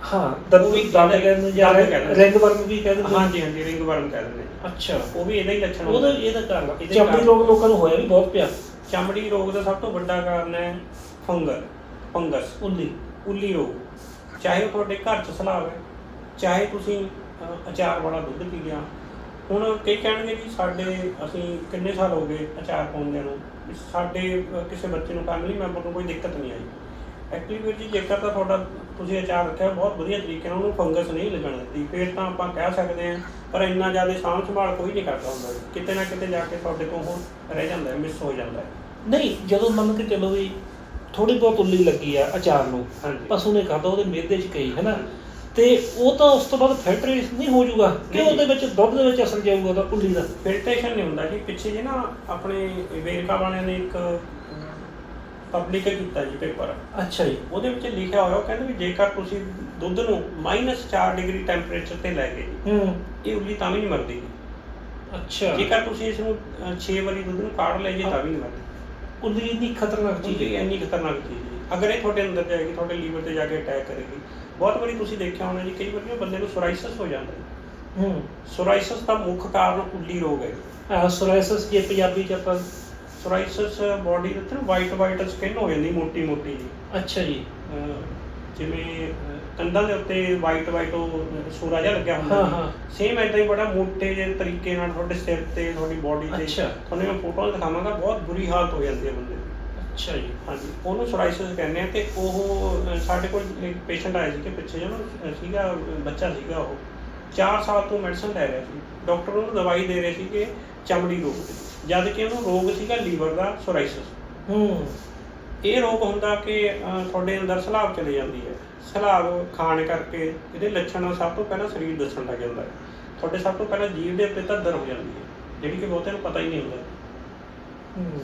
Speaker 2: ਹਾਂ
Speaker 1: ਉਹ ਵੀ
Speaker 2: ਦੰਦ ਕਹਿੰਦੇ ਜਾਂ
Speaker 1: ਦੰਦ ਕਹਿੰਦੇ।
Speaker 2: ਰਿੰਗ ਵਰਮ ਵੀ ਕਹਿ ਦਿੰਦੇ
Speaker 1: ਹਾਂਜੀ ਹਾਂਜੀ ਰਿੰਗ ਵਰਮ ਕਹਿ ਦਿੰਦੇ ਆ
Speaker 2: ਅੱਛਾ।
Speaker 1: ਉਹ ਵੀ ਇਹਦਾ ਹੀ ਲੱਛਣ
Speaker 2: ਉਹਦਾ
Speaker 1: ਹੁੰਦਾ।
Speaker 2: ਇਹਦਾ ਕਾਰਨ
Speaker 1: ਇਹਦੇ
Speaker 2: ਚਮੜੀ
Speaker 1: ਕਾਰਨ-
Speaker 2: ਰੋਗ ਲੋਕਾਂ ਨੂੰ ਹੋਇਆ ਵੀ ਬਹੁਤ ਪਿਆ।
Speaker 1: ਚਮੜੀ ਰੋਗ ਦਾ ਸਭ ਤੋਂ ਵੱਡਾ ਕਾਰਨ ਹੈ ਫੰਗਲ ਫੰਗਸ।
Speaker 2: ਉੱਲੀ।
Speaker 1: ਉੱਲੀ ਰੋਗ। ਚਾਹੇ ਉਹ ਤੁਹਾਡੇ ਘਰ ਚ ਸਲਾਬ ਹੈ ਚਾਹੇ ਤੁਸੀਂ ਅਚਾਰ ਵਾਲਾ ਦੁੱਧ ਪੀ ਲਿਆ ਹੁਣ ਕਈ ਕਹਿਣਗੇ ਜੀ ਸਾਡੇ ਅਸੀਂ ਕਿੰਨੇ ਸਾਲ ਹੋ ਗਏ ਅਚਾਰ ਪਾਉਂਦਿਆਂ ਨੂੰ? ਸਾਡੇ ਕਿਸੇ ਬੱਚੇ ਨੂੰ ਫੈਮਿਲੀ ਮੈਂਬਰ ਨੂੰ ਕੋਈ ਦਿੱਕਤ ਨਹੀਂ ਆਈ। ਐਕਚੁਅਲੀ ਵੀਰ ਜੀ ਜੇਕਰ ਤਾਂ ਤੁਹਾਡਾ ਤੁਸੀਂ ਅਚਾਰ ਰੱਖਿਆ ਬਹੁਤ ਵਧੀਆ ਤਰੀਕੇ ਨਾਲ ਉਹਨੂੰ ਫੰਗਸ ਨਹੀਂ ਲੱਗਣ ਦਿੱਤੀ। ਫਿਰ ਤਾਂ ਆਪਾਂ ਕਹਿ ਸਕਦੇ ਹਾਂ ਪਰ ਇੰਨਾ ਜ਼ਿਆਦਾ ਸਾਂਭ ਸੰਭਾਲ ਕੋਈ ਨਹੀਂ ਕਰਦਾ ਹੁੰਦਾ। ਕਿਤੇ ਨਾ ਕਿਤੇ ਜਾ ਕੇ ਤੁਹਾਡੇ ਤੋਂ ਉਹ ਰਹਿ ਜਾਂਦਾ ਹੈ ਮਿਸ ਹੋ ਜਾਂਦਾ ਹੈ।
Speaker 2: ਨਹੀਂ ਜਦੋਂ ਮੰਨ ਕੇ ਚੱਲੋ ਵੀ ਥੋੜੀ ਬਹੁਤ ਉੱਲੀ ਲੱਗੀ ਆ ਅਚਾਰ ਨੂੰ ਪਸ਼ੂ ਨੇ ਖਾਧਾ ਉਹਦੇ ਮਿਹਦੇ 'ਚ ਗਈ ਹੈ ਨਾ? ਤੇ ਉਹ ਤਾਂ ਉਸ ਤੋਂ ਬਾਅਦ ਫਿਲਟਰੇਸ਼ਨ ਨਹੀਂ ਹੋ ਜਾਊਗਾ ਕਿ। ਉਹਦੇ ਵਿੱਚ ਦੁੱਧ ਦੇ ਵਿੱਚ ਅਸਰ ਜਾਊਗਾ ਉਹਦਾ ਉੱਲੀ ਦਾ?
Speaker 1: ਫਿਲਟਰੇਸ਼ਨ ਨਹੀਂ ਹੁੰਦਾ ਜੀ। ਪਿੱਛੇ ਜੇ ਨਾ ਆਪਣੇ ਵੇਰਕਾ ਵਾਲਿਆਂ ਨੇ ਇੱਕ ਪਬਲਿਕ ਕੀਤਾ ਜੀ ਪੇਪਰ
Speaker 2: ਅੱਛਾ ਜੀ।
Speaker 1: ਉਹਦੇ ਵਿੱਚ ਲਿਖਿਆ ਹੋਇਆ ਉਹ ਕਹਿੰਦੇ ਵੀ ਜੇਕਰ ਤੁਸੀਂ ਦੁੱਧ ਨੂੰ -4 ਡਿਗਰੀ ਟੈਂਪਰੇਚਰ ਤੇ ਲੈ ਗਏ
Speaker 2: ਹੂੰ।
Speaker 1: ਇਹ ਉੱਲੀ ਤਾਂ ਵੀ ਨਹੀਂ ਮਰਦੀ
Speaker 2: ਅੱਛਾ।
Speaker 1: ਜੇਕਰ ਤੁਸੀਂ ਇਸ ਨੂੰ 6 ਵਾਰੀ ਦੁੱਧ ਨੂੰ ਕਾੜ ਲੈ ਜੇ ਤਾਂ ਵੀ ਨਹੀਂ ਮਰਦੀ।
Speaker 2: ਉੱਲੀ ਇੰਨੀ ਖਤਰਨਾਕ ਚੀਜ਼ ਹੈ।
Speaker 1: ਇੰਨੀ ਖਤਰਨਾਕ ਚੀਜ਼ ਹੈ। ਅਗਰ ਇਹ ਤੁਹਾਡੇ ਅੰਦਰ ਜਾਏਗੀ ਤੁਹਾਡੇ ਲੀਵਰ ਤੇ ਜਾ ਕੇ ਅਟੈਕ ਕਰੇਗੀ ਬਹੁਤ ਵਾਰੀ ਤੁਸੀਂ ਦੇਖਿਆ ਹੋਣਾ ਜੀ ਕਈ ਵਾਰੀ ਨਾ ਬੰਦੇ ਨੂੰ ਸੋਰਾਇਸਿਸ ਹੋ ਜਾਂਦਾ ਹੈ
Speaker 2: ਹੂੰ।
Speaker 1: ਸੋਰਾਇਸਿਸ ਦਾ ਮੁੱਖ ਕਾਰਨ ਉੱਲੀ ਰੋਗ ਹੈ
Speaker 2: ਆ ਸੋਰਾਇਸਿਸ ਜੇ ਪੰਜਾਬੀ ਚ ਆਪਾਂ
Speaker 1: ਸੋਰਾਇਸਿਸ ਬਾਡੀ ਦੇ ਉੱਤੇ ਵਾਈਟ ਵਾਈਟ ਸਕਿਨ ਹੋ ਜਾਂਦੀ ਮੋਟੀ ਮੋਟੀ ਜੀ।
Speaker 2: ਅੱਛਾ ਜੀ।
Speaker 1: ਜਿਵੇਂ ਕੰਧਾਂ ਦੇ ਉੱਤੇ ਵਾਈਟ ਵਾਈਟ ਉਹ ਸੂਰਾ ਜਿਹਾ ਲੱਗਿਆ ਹੁੰਦਾ
Speaker 2: ਹਾਂ, ਹਾਂ।
Speaker 1: ਸੇਮ ਐਦਾਂ ਹੀ ਬੜਾ ਮੋਟੇ ਜਿਹੇ ਤਰੀਕੇ ਨਾਲ ਤੁਹਾਡੇ ਸਿਰ ਤੇ ਤੁਹਾਡੀ ਬਾਡੀ ਤੇ
Speaker 2: ਅੱਛਾ।
Speaker 1: ਤੁਹਾਨੂੰ ਮੈਂ ਫੋਟੋਆਂ ਦਿਖਾਵਾਂਗਾ ਬਹੁਤ ਬੁਰੀ ਹਾਲਤ ਹੋ ਜਾਂਦੀ ਹੈ ਬੰਦੇ
Speaker 2: ਅੱਛਾ ਜੀ
Speaker 1: ਹਾਂਜੀ। ਉਹਨੂੰ ਸੋਰਾਇਸਿਸ ਕਹਿੰਦੇ ਆ ਤੇ ਉਹ ਸਾਡੇ ਕੋਲ ਇੱਕ ਪੇਸ਼ੈਂਟ ਆਇਆ ਸੀ ਕਿ ਪਿੱਛੇ ਜਿਹੇ ਨਾ ਸੀਗਾ ਬੱਚਾ ਸੀਗਾ ਉਹ। 4 ਸਾਲ ਤੋਂ ਮੈਡੀਸਨ ਲੈ ਰਿਹਾ ਸੀ। ਡਾਕਟਰ ਉਹਨੂੰ ਦਵਾਈ ਦੇ ਰਹੇ ਸੀ ਕਿ ਚਮੜੀ ਰੋਗ ਦੀ। ਜਦ ਕਿ ਉਹਨੂੰ ਰੋਗ ਸੀਗਾ ਲੀਵਰ ਦਾ ਸੋਰਾਇਸਿਸ
Speaker 2: ਹੂੰ।
Speaker 1: ਇਹ ਰੋਗ ਹੁੰਦਾ ਕਿ ਤੁਹਾਡੇ ਅੰਦਰ ਸਲਾਬ ਚਲੇ ਜਾਂਦੀ ਹੈ। ਸਲਾਬ ਖਾਣ ਕਰਕੇ ਇਹਦੇ ਲੱਛਣ ਸਭ ਤੋਂ ਪਹਿਲਾਂ ਸਰੀਰ ਦੱਸਣ ਲੱਗ ਜਾਂਦਾ ਹੈ। ਤੁਹਾਡੇ ਸਭ ਤੋਂ ਪਹਿਲਾਂ ਜੀਭ ਦੇ ਉੱਤੇ ਧੱਦਰ ਹੋ ਜਾਂਦੀ ਹੈ। ਜਿਹੜੀ ਕਿ ਬਹੁਤਿਆਂ ਨੂੰ ਪਤਾ ਹੀ ਨਹੀਂ ਹੁੰਦਾ।
Speaker 2: ਹੂੰ।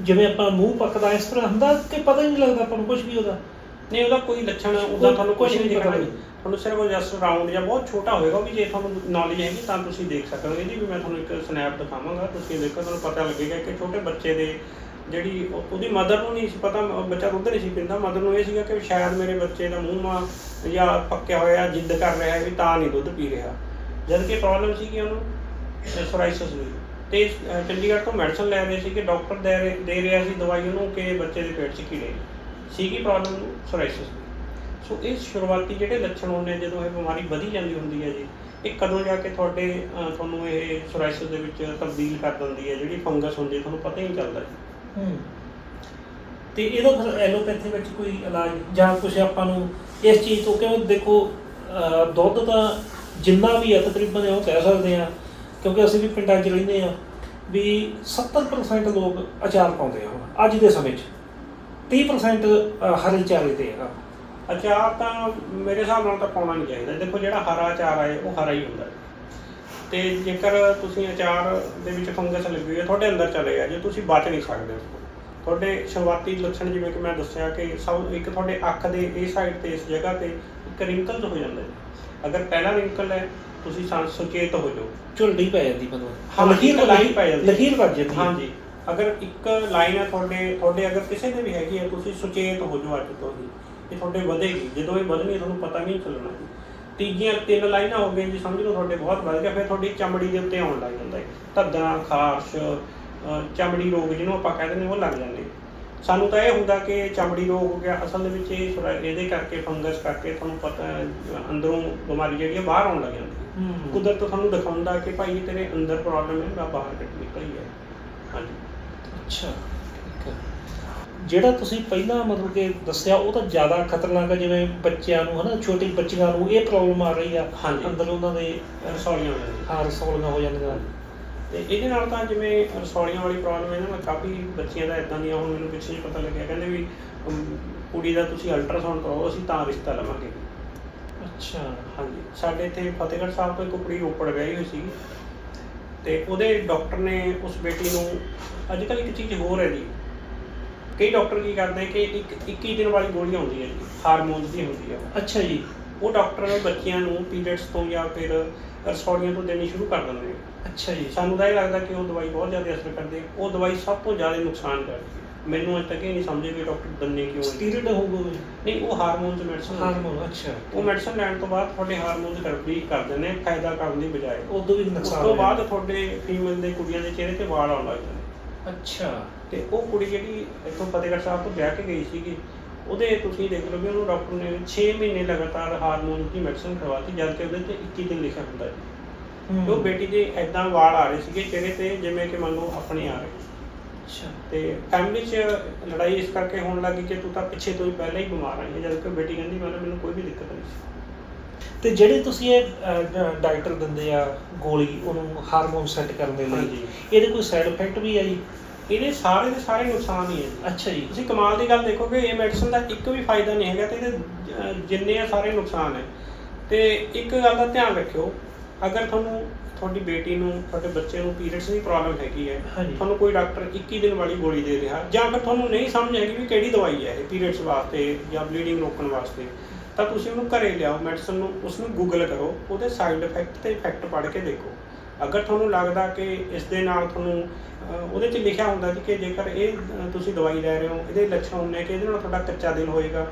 Speaker 2: ਜਿਵੇਂ ਆਪਾਂ ਮੂੰਹ ਪੱਕਦਾ ਇਸ ਤਰ੍ਹਾਂ ਹੁੰਦਾ ਕਿ ਪਤਾ ਹੀ ਨਹੀਂ ਲੱਗਦਾ ਆਪਾਂ ਨੂੰ ਕੁਝ ਵੀ ਉਹਦਾ।
Speaker 1: ਨਹੀਂ ਉਹਦਾ ਕੋਈ ਲੱਛਣ ਉਹਦਾ ਤੁਹਾਨੂੰ ਕੁਝ ਨਹੀਂ ਦਿਖਣਾ
Speaker 2: ਨਹੀਂ।
Speaker 1: ਤੁਹਾਨੂੰ ਸਿਰਫ ਜਸਟ ਰਾਉਂਡ ਜਾਂ ਬਹੁਤ ਛੋਟਾ ਹੋਏਗਾ ਵੀ ਜੇ ਤੁਹਾਨੂੰ ਨੌਲੇਜ ਹੈਗੀ ਤਾਂ ਤੁਸੀਂ ਦੇਖ ਸਕੋਗੇ ਜੀ ਵੀ ਮੈਂ ਤੁਹਾਨੂੰ ਇੱਕ ਸਨੈਪ ਦਿਖਾਵਾਂਗਾ। ਤੁਸੀਂ ਦੇਖੋ ਤੁਹਾਨੂੰ ਪਤਾ ਲੱਗੇਗਾ ਕਿ ਛੋਟੇ ਬੱਚੇ ਦੇ ਜਿਹੜੀ ਉਹ- ਉਹਦੀ ਮਦਰ ਨੂੰ ਨਹੀਂ ਸੀ ਪਤਾ ਬੱਚਾ ਦੁੱਧ ਨਹੀਂ ਸੀ ਪੀਂਦਾ। ਮਦਰ ਨੂੰ ਇਹ ਸੀਗਾ ਕਿ ਸ਼ਾਇਦ ਮੇਰੇ ਬੱਚੇ ਦਾ ਮੂੰਹ ਮਾ ਜਾਂ ਪੱਕਿਆ ਹੋਇਆ ਜਿੱਦ ਕਰ ਰਿਹਾ ਵੀ ਤਾਂ ਨਹੀਂ ਦੁੱਧ ਪੀ ਰਿਹਾ। ਜਦ ਕਿ ਪ੍ਰੋਬਲਮ ਸੀ ਕਿ ਉਹਨੂੰ ਸੋਰਾਇਸਿਸ ਦੀ। ਤੇ ਚੰਡੀਗੜ੍ਹ ਤੋਂ ਮੈਡੀਸਨ ਲੈ ਰਹੇ ਸੀ ਕਿ ਡਾਕਟਰ ਦੇ ਰਹੇ- ਦੇ ਰਿਹਾ ਸੀ ਦਵਾਈ ਉਹਨੂੰ ਕਿ ਬੱਚੇ ਦੇ ਪੇਟ 'ਚ ਕੀੜੇ ਸੀਗੀ ਪ੍ਰੋਬਲਮ ਸੋਰਾਇਸਿਸ ਸੋ ਇਹ ਸ਼ੁਰੂਆਤੀ ਜਿਹੜੇ ਲੱਛਣ ਹੁੰਦੇ ਆ, ਜਦੋਂ ਇਹ ਬਿਮਾਰੀ ਵਧੀ ਜਾਂਦੀ ਹੁੰਦੀ ਹੈ ਜੀ ਇਹ ਕਦੋਂ ਜਾ ਕੇ ਤੁਹਾਡੇ ਤੁਹਾਨੂੰ ਇਹ ਸੋਰਾਇਸਿਸ ਦੇ ਵਿੱਚ ਤਬਦੀਲ ਕਰ ਦਿੰਦੀ ਹੈ? ਜਿਹੜੀ ਫੰਗਸ ਹੁੰਦੀ ਹੈ ਤੁਹਾਨੂੰ ਪਤਾ ਹੀ ਨਹੀਂ ਚੱਲਦਾ ਜੀ।
Speaker 2: ਹੂੰ। ਤੇ ਇਹਦਾ ਫਿਰ ਐਲੋਪੈਥੀ ਵਿੱਚ ਕੋਈ ਇਲਾਜ ਜਾਂ ਕੁਝ ਆਪਾਂ ਨੂੰ ਇਸ ਚੀਜ਼ ਤੋਂ ਕਿਉਂ ਦੇਖੋ ਅਹ ਦੁੱਧ ਤਾਂ ਜਿੰਨਾ ਵੀ ਹੈ ਤਕਰੀਬਨ ਉਹ ਕਹਿ ਸਕਦੇ ਆ ਕਿਉਂਕਿ ਅਸੀਂ ਵੀ ਪਿੰਡਾਂ 'ਚ ਰਹਿੰਦੇ ਆ ਵੀ 70% ਲੋਕ ਅਚਾਰ ਪਾਉਂਦੇ ਆ ਹੁਣ, ਅੱਜ ਦੇ ਸਮੇਂ 'ਚ। 30% ਹਰੇ ਚਾਰੇ ਤੇ ਆ
Speaker 1: ਅਚਾਰ ਤਾਂ ਮੇਰੇ ਹਿਸਾਬ ਨਾਲ ਤਾਂ ਪਾਉਣਾ ਨਹੀਂ ਚਾਹੀਦਾ। ਦੇਖੋ ਜਿਹੜਾ ਹਰਾ ਅਚਾਰ ਹੈ ਉਹ ਹਰਾ ਹੀ ਹੁੰਦਾ। ਹੈ ਤੇ ਜੇਕਰ ਤੁਸੀਂ ਅਚਾਰ ਦੇ ਵਿੱਚ ਫੰਗਸ ਲੱਗੀ ਹੋਈ ਹੈ ਤੁਹਾਡੇ ਅੰਦਰ ਚਲੇ ਗਿਆ ਜੇ ਤੁਸੀਂ ਬਚ ਨਹੀਂ ਸਕਦੇ। ਉਸ ਤੋਂ ਤੁਹਾਡੇ ਸ਼ੁਰੂਆਤੀ ਲੱਛਣ ਜਿਵੇਂ ਕਿ ਮੈਂ ਦੱਸਿਆ ਕਿ ਸਭ, ਇੱਕ ਤੁਹਾਡੇ ਅੱਖ ਦੇ, ਇਹ ਸਾਈਡ ਤੇ, ਇਸ ਜਗ੍ਹਾ ਤੇ ਇੱਕ ਰਿੰਕਲਸ ਹੋ ਜਾਂਦੇ ਨੇ। ਅਗਰ ਪਹਿਲਾ ਰਿੰਕਲ ਹੈ ਤੁਸੀਂ ਸੰ- ਸੁਚੇਤ ਹੋ ਜਾਓ।
Speaker 2: ਝੁਲਡੀ ਪੈ ਜਾਂਦੀ
Speaker 1: ਹਾਂ,
Speaker 2: ਮਤਲਬ ਲਕੀਰ
Speaker 1: ਇੱਕ ਪੈ ਜਾਂਦੀ।
Speaker 2: ਲਕੀਰ ਵੱਜ ਜਾਂਦੀ ਹੈ।
Speaker 1: ਹਾਂਜੀ। ਅਗਰ ਇੱਕ ਲਾਈਨ ਹੈ ਤੁਹਾਡੇ ਤੁਹਾਡੇ ਅਗਰ ਕਿਸੇ ਦੇ ਵੀ ਹੈਗੀ ਹੈ ਤੁਸੀਂ ਸੁਚੇਤ ਹੋ ਜਾਓ ਅੱਜ ਤੋਂ ਹੀ ਇਹ ਤੁਹਾਡੇ ਵਧੇਗੀ। ਜਦੋਂ ਇਹ ਵਧਣੀ ਹੈ, ਤੁਹਾਨੂੰ ਪਤਾ ਵੀ ਨਹੀਂ ਚੱਲਣਾ। ਤੀਜੀਆਂ ਤਿੰਨ ਲਾਈਨਾਂ ਹੋ ਗਈਆਂ ਜੀ ਸਮਝ ਲਓ ਤੁਹਾਡੇ ਬਹੁਤ ਵੱਧ ਗਿਆ ਫਿਰ ਤੁਹਾਡੀ ਚਮੜੀ ਦੇ ਉੱਤੇ ਆਉਣ ਲੱਗ ਜਾਂਦਾ ਹੈ। ਧੱਦਾਂ ਖਾਰਸ਼ ਅਹ ਚਮੜੀ ਰੋਗ ਜਿਹਨੂੰ ਆਪਾਂ ਕਹਿੰਦੇ ਨੇ ਉਹ ਲੱਗ ਜਾਂਦੇ ਸਾਨੂੰ ਤਾਂ ਇਹ ਹੁੰਦਾ ਕਿ ਚਮੜੀ ਰੋਗ ਹੋ ਗਿਆ ਅਸਲ ਦੇ ਵਿੱਚ ਇਹ ਥੋੜ੍ਹਾ ਇਹਦੇ ਕਰਕੇ ਫੰਗਸ ਕਰਕੇ ਤੁਹਾਨੂੰ ਪਤਾ ਹੈ, ਅੰਦਰੋਂ ਬਿਮਾਰੀ ਜਿਹੜੀ ਹੈ ਬਾਹਰ ਆਉਣ ਲੱਗ ਜਾਂਦੀ ਹੈ।
Speaker 2: ਹੂੰ
Speaker 1: ਕੁਦਰਤ ਤੁਹਾਨੂੰ ਦਿਖਾਉਂਦਾ ਕਿ ਭਾਈ ਇਹ ਤੇਰੇ ਅੰਦਰ ਪ੍ਰੋਬਲਮ ਹੈ ਮੈਂ ਬਾਹਰ ਕੱਢ ਨਿਕਲੀ ਹੈ ਹਾਂਜੀ।
Speaker 2: ਅੱਛਾ ਠੀਕ ਹੈ। ਜਿਹੜਾ ਤੁਸੀਂ ਪਹਿਲਾਂ ਮਤਲਬ ਕਿ ਦੱਸਿਆ ਉਹ ਤਾਂ ਜ਼ਿਆਦਾ ਖਤਰਨਾਕ ਹੈ ਜਿਵੇਂ ਬੱਚਿਆਂ ਨੂੰ ਹਨਾ ਛੋਟੀ ਬੱਚੀਆਂ ਨੂੰ ਇਹ ਪ੍ਰੋਬਲਮ ਆ ਰਹੀ ਆ। ਅੰਦਰ ਉਹਨਾਂ ਦੇ
Speaker 1: ਰਸੌਲੀਆਂ ਹੋ ਜਾਂਦੀਆਂ।
Speaker 2: ਹਾਰ ਸੌਲੀਆਂ ਹੋ ਜਾਂਦੀਆਂ।
Speaker 1: ਤੇ ਇਹਦੇ ਨਾਲ ਤਾਂ ਜਿਵੇਂ ਰਸੌਲੀਆਂ ਵਾਲੀ ਪ੍ਰੋਬਲਮ ਇਹਨਾਂ ਨਾਲ ਕਾਫੀ ਬੱਚੀਆਂ ਦਾ ਇਦਾਂ ਦੀਆਂ ਹੁਣ ਮੈਨੂੰ ਪਿੱਛੇ ਜਿਹੇ ਪਤਾ ਲੱਗਿਆ ਕਹਿੰਦੇ ਵੀ ਕੁੜੀ ਦਾ ਤੁਸੀਂ ਅਲਟਰਾਸਾਊਂਡ ਕਰਾਓ ਅਸੀਂ ਤਾਂ ਰਿਸ਼ਤਾ ਲਵਾਂਗੇ।
Speaker 2: ਅੱਛਾ।
Speaker 1: ਹਾਂਜੀ। ਸਾਡੇ ਇੱਥੇ ਫਤਿਹਗੜ੍ਹ ਸਾਹਿਬ ਤੋਂ ਇੱਕ ਕੁੜੀ ਰੋਪੜ ਵਿਆਹੀ ਹੋਈ ਸੀ ਤੇ ਉਹਦੇ ਡਾਕਟਰ ਨੇ ਉਸ ਬੇਟੀ ਨੂੰ ਅੱਜ ਕੱਲ੍ਹ ਇੱਕ ਚੀਜ਼ ਹੋਰ ਹੈ ਜੀ। ਕਈ ਡਾਕਟਰ ਕੀ ਕਰਦੇ ਕਿ ਇੱਕ 21 ਦਿਨ ਵਾਲੀ ਗੋਲੀ ਆਉਂਦੀ ਹੈ ਜੀ ਹਾਰਮੋਨਸ ਦੀ ਹੁੰਦੀ ਹੈ।
Speaker 2: ਅੱਛਾ ਜੀ।
Speaker 1: ਉਹ ਡਾਕਟਰ ਬੱਚਿਆਂ ਨੂੰ ਪੀਰੀਅਡਸ ਤੋਂ ਜਾਂ ਫਿਰ ਰਸੌਲੀਆਂ ਤੋਂ ਦੇਣੀ ਸ਼ੁਰੂ ਕਰ ਦਿੰਦੇ ਨੇ
Speaker 2: ਅੱਛਾ ਜੀ
Speaker 1: ਸਾਨੂੰ ਤਾਂ ਇਹ ਲੱਗਦਾ ਕਿ ਉਹ ਦਵਾਈ ਬਹੁਤ ਜ਼ਿਆਦਾ ਅਸਰ ਕਰਦੀ ਹੈ। ਉਹ ਦਵਾਈ ਸਭ ਤੋਂ ਜ਼ਿਆਦਾ ਨੁਕਸਾਨ ਕਰਦੀ ਹੈ। ਮੈਨੂੰ ਅਜੇ ਤੱਕ ਇਹ ਨਹੀਂ ਸਮਝੇ ਕਿ ਡਾਕਟਰ ਦੰਨੇ ਕਿਉਂ।
Speaker 2: ਸਟੀਰੋਇਡ ਹੋਊਗਾ
Speaker 1: ਨਹੀਂ ਉਹ ਹਾਰਮੋਨਸ ਮੈਡੀਸਨ
Speaker 2: ਹਾਰਮੋਨ ਅੱਛਾ।
Speaker 1: ਉਹ ਮੈਡੀਸਨ ਲੈਣ ਤੋਂ ਬਾਅਦ ਤੁਹਾਡੇ ਹਾਰਮੋਨਸ ਗੜਬੜੀ ਕਰਦੇ ਨੇ ਫਾਇਦਾ ਕਰਨ ਦੀ ਬਜਾਏ।
Speaker 2: ਉਦੋਂ ਵੀ
Speaker 1: ਉਸ
Speaker 2: ਨੁਕਸਾਨ
Speaker 1: ਤੋਂ
Speaker 2: ਹੋ
Speaker 1: ਬਾਅਦ ਤੁਹਾਡੇ ਫੀਮੇਲ ਦੇ ਕੁੜੀਆਂ ਦੇ ਚਿਹਰੇ ਤੇ ਵਾਲ ਆਉਣ ਲੱਗ ਜਾਂਦੇ
Speaker 2: ਜਾਂਦਾ। ਅੱਛਾ।
Speaker 1: ਤੇ ਉਹ ਕੁੜੀ ਜਿਹੜੀ ਇੱਥੋਂ ਫਤਿਹਗੜ੍ਹ ਸਾਹਿਬ ਤੋਂ ਵਿਆਹ ਕੇ ਗਈ ਸੀਗੀ ਉਹਦੇ ਤੁਸੀਂ ਦੇਖ ਲਓ ਵੀ ਉਹਨੂੰ ਡਾਕਟਰ ਨੇ 6 ਮਹੀਨੇ ਲਗਾਤਾਰ ਹਾਰਮੋਨ ਦੀ ਮੈਡੀਸਨ ਕਰਵਾਤੀ ਜਦ ਕਿ ਉਹਦੇ ਤੇ 21 ਦਿਨ ਲਿਖਿਆ ਹੁੰਦਾ ਹੈ
Speaker 2: ਹੂੰ।
Speaker 1: ਤੇ ਉਹ ਬੇਟੀ ਦੇ ਐਦਾਂ ਵਾਲ ਆ ਰਹੇ ਸੀਗੇ ਚਿਹਰੇ ਤੇ ਜਿਵੇਂ ਕਿ ਮੰਨ ਲਓ ਆਪਣੇ ਆ ਰਹੇ।
Speaker 2: ਅੱਛਾ।
Speaker 1: ਤੇ ਫੈਮਿਲੀ 'ਚ ਲੜਾਈ ਇਸ ਕਰਕੇ ਹੋਣ ਲੱਗੀ ਕਿ ਤੂੰ ਤਾਂ ਪਿੱਛੇ ਤੋਂ ਹੀ ਪਹਿਲਾਂ ਹੀ ਬਿਮਾਰ ਆਈ ਹੈ ਜਦ ਕਿ ਬੇਟੀ ਕਹਿੰਦੀ ਮੈਨੂੰ ਮੈਨੂੰ ਕੋਈ ਵੀ ਦਿੱਕਤ ਨਹੀਂ ਸੀ।
Speaker 2: ਤੇ ਜਿਹੜੇ ਤੁਸੀਂ ਇਹ ਡਾਕਟਰ ਦਿੰਦੇ ਆ ਗੋਲੀ ਉਹਨੂੰ ਹਾਰਮੋਨ ਸੈੱਟ ਕਰਨ ਦੇ ਲਈ
Speaker 1: ਹਾਂਜੀ।
Speaker 2: ਇਹਦੇ ਕੋਈ ਸਾਈਡ ਇਫੈਕਟ ਵੀ ਆ ਜੀ?
Speaker 1: ਇਹਦੇ ਸਾਰੇ ਦੇ ਸਾਰੇ ਨੁਕਸਾਨ ਹੀ ਹੈ ਜੀ।
Speaker 2: ਅੱਛਾ ਜੀ।
Speaker 1: ਤੁਸੀਂ ਕਮਾਲ ਦੀ ਗੱਲ ਦੇਖੋਗੇ ਇਹ ਮੈਡੀਸਨ ਦਾ ਇੱਕ ਵੀ ਫਾਇਦਾ ਨਹੀਂ ਹੈਗਾ ਤੇ ਇਹਦੇ ਜਿੰਨੇ ਆ ਸਾਰੇ ਨੁਕਸਾਨ ਹੈ। ਤੇ ਇੱਕ ਗੱਲ ਦਾ ਧਿਆਨ ਰੱਖਿਓ ਅਗਰ ਤੁਹਾਨੂੰ ਤੁਹਾਡੀ ਬੇਟੀ ਨੂੰ ਤੁਹਾਡੇ ਬੱਚੇ ਨੂੰ ਪੀਰੀਅਡਸ ਦੀ ਪ੍ਰੋਬਲਮ ਹੈਗੀ ਹੈ
Speaker 2: ਹਾਂਜੀ।
Speaker 1: ਤੁਹਾਨੂੰ ਕੋਈ ਡਾਕਟਰ 21 ਦਿਨ ਵਾਲੀ ਗੋਲੀ ਦੇ ਰਿਹਾ ਜਾਂ ਫਿਰ ਤੁਹਾਨੂੰ ਨਹੀਂ ਸਮਝ ਹੈਗੀ ਵੀ ਕਿਹੜੀ ਦਵਾਈ ਹੈ ਇਹ ਪੀਰੀਅਡਸ ਵਾਸਤੇ ਜਾਂ ਬਲੀਡਿੰਗ ਰੋਕਣ ਵਾਸਤੇ ਤਾਂ ਤੁਸੀਂ ਉਹਨੂੰ ਘਰੇ ਲਿਆਓ ਮੈਡੀਸਨ ਨੂੰ ਉਸ ਨੂੰ ਗੂਗਲ ਕਰੋ ਉਹਦੇ ਸਾਈਡ ਇਫੈਕਟ ਤੇ ਇਫੈਕਟ ਪੜ੍ਹ ਕੇ ਦੇਖੋ ਅਗਰ ਤੁਹਾਨੂੰ ਲੱਗਦਾ ਕਿ ਇਸ ਦੇ ਨਾਲ ਤੁਹਾਨੂੰ ਅਹ, ਉਹਦੇ 'ਚ ਲਿਖਿਆ ਹੁੰਦਾ ਜੀ ਕਿ ਜੇਕਰ ਇਹ ਅਹ, ਤੁਸੀਂ ਦਵਾਈ ਲੈ ਰਹੇ ਹੋ ਇਹਦੇ ਲੱਛਣ ਹੁੰਦੇ ਕਿ ਇਹਦੇ ਨਾਲ ਤੁਹਾਡਾ ਕੱਚਾ ਦਿਲ ਹੋਏਗਾ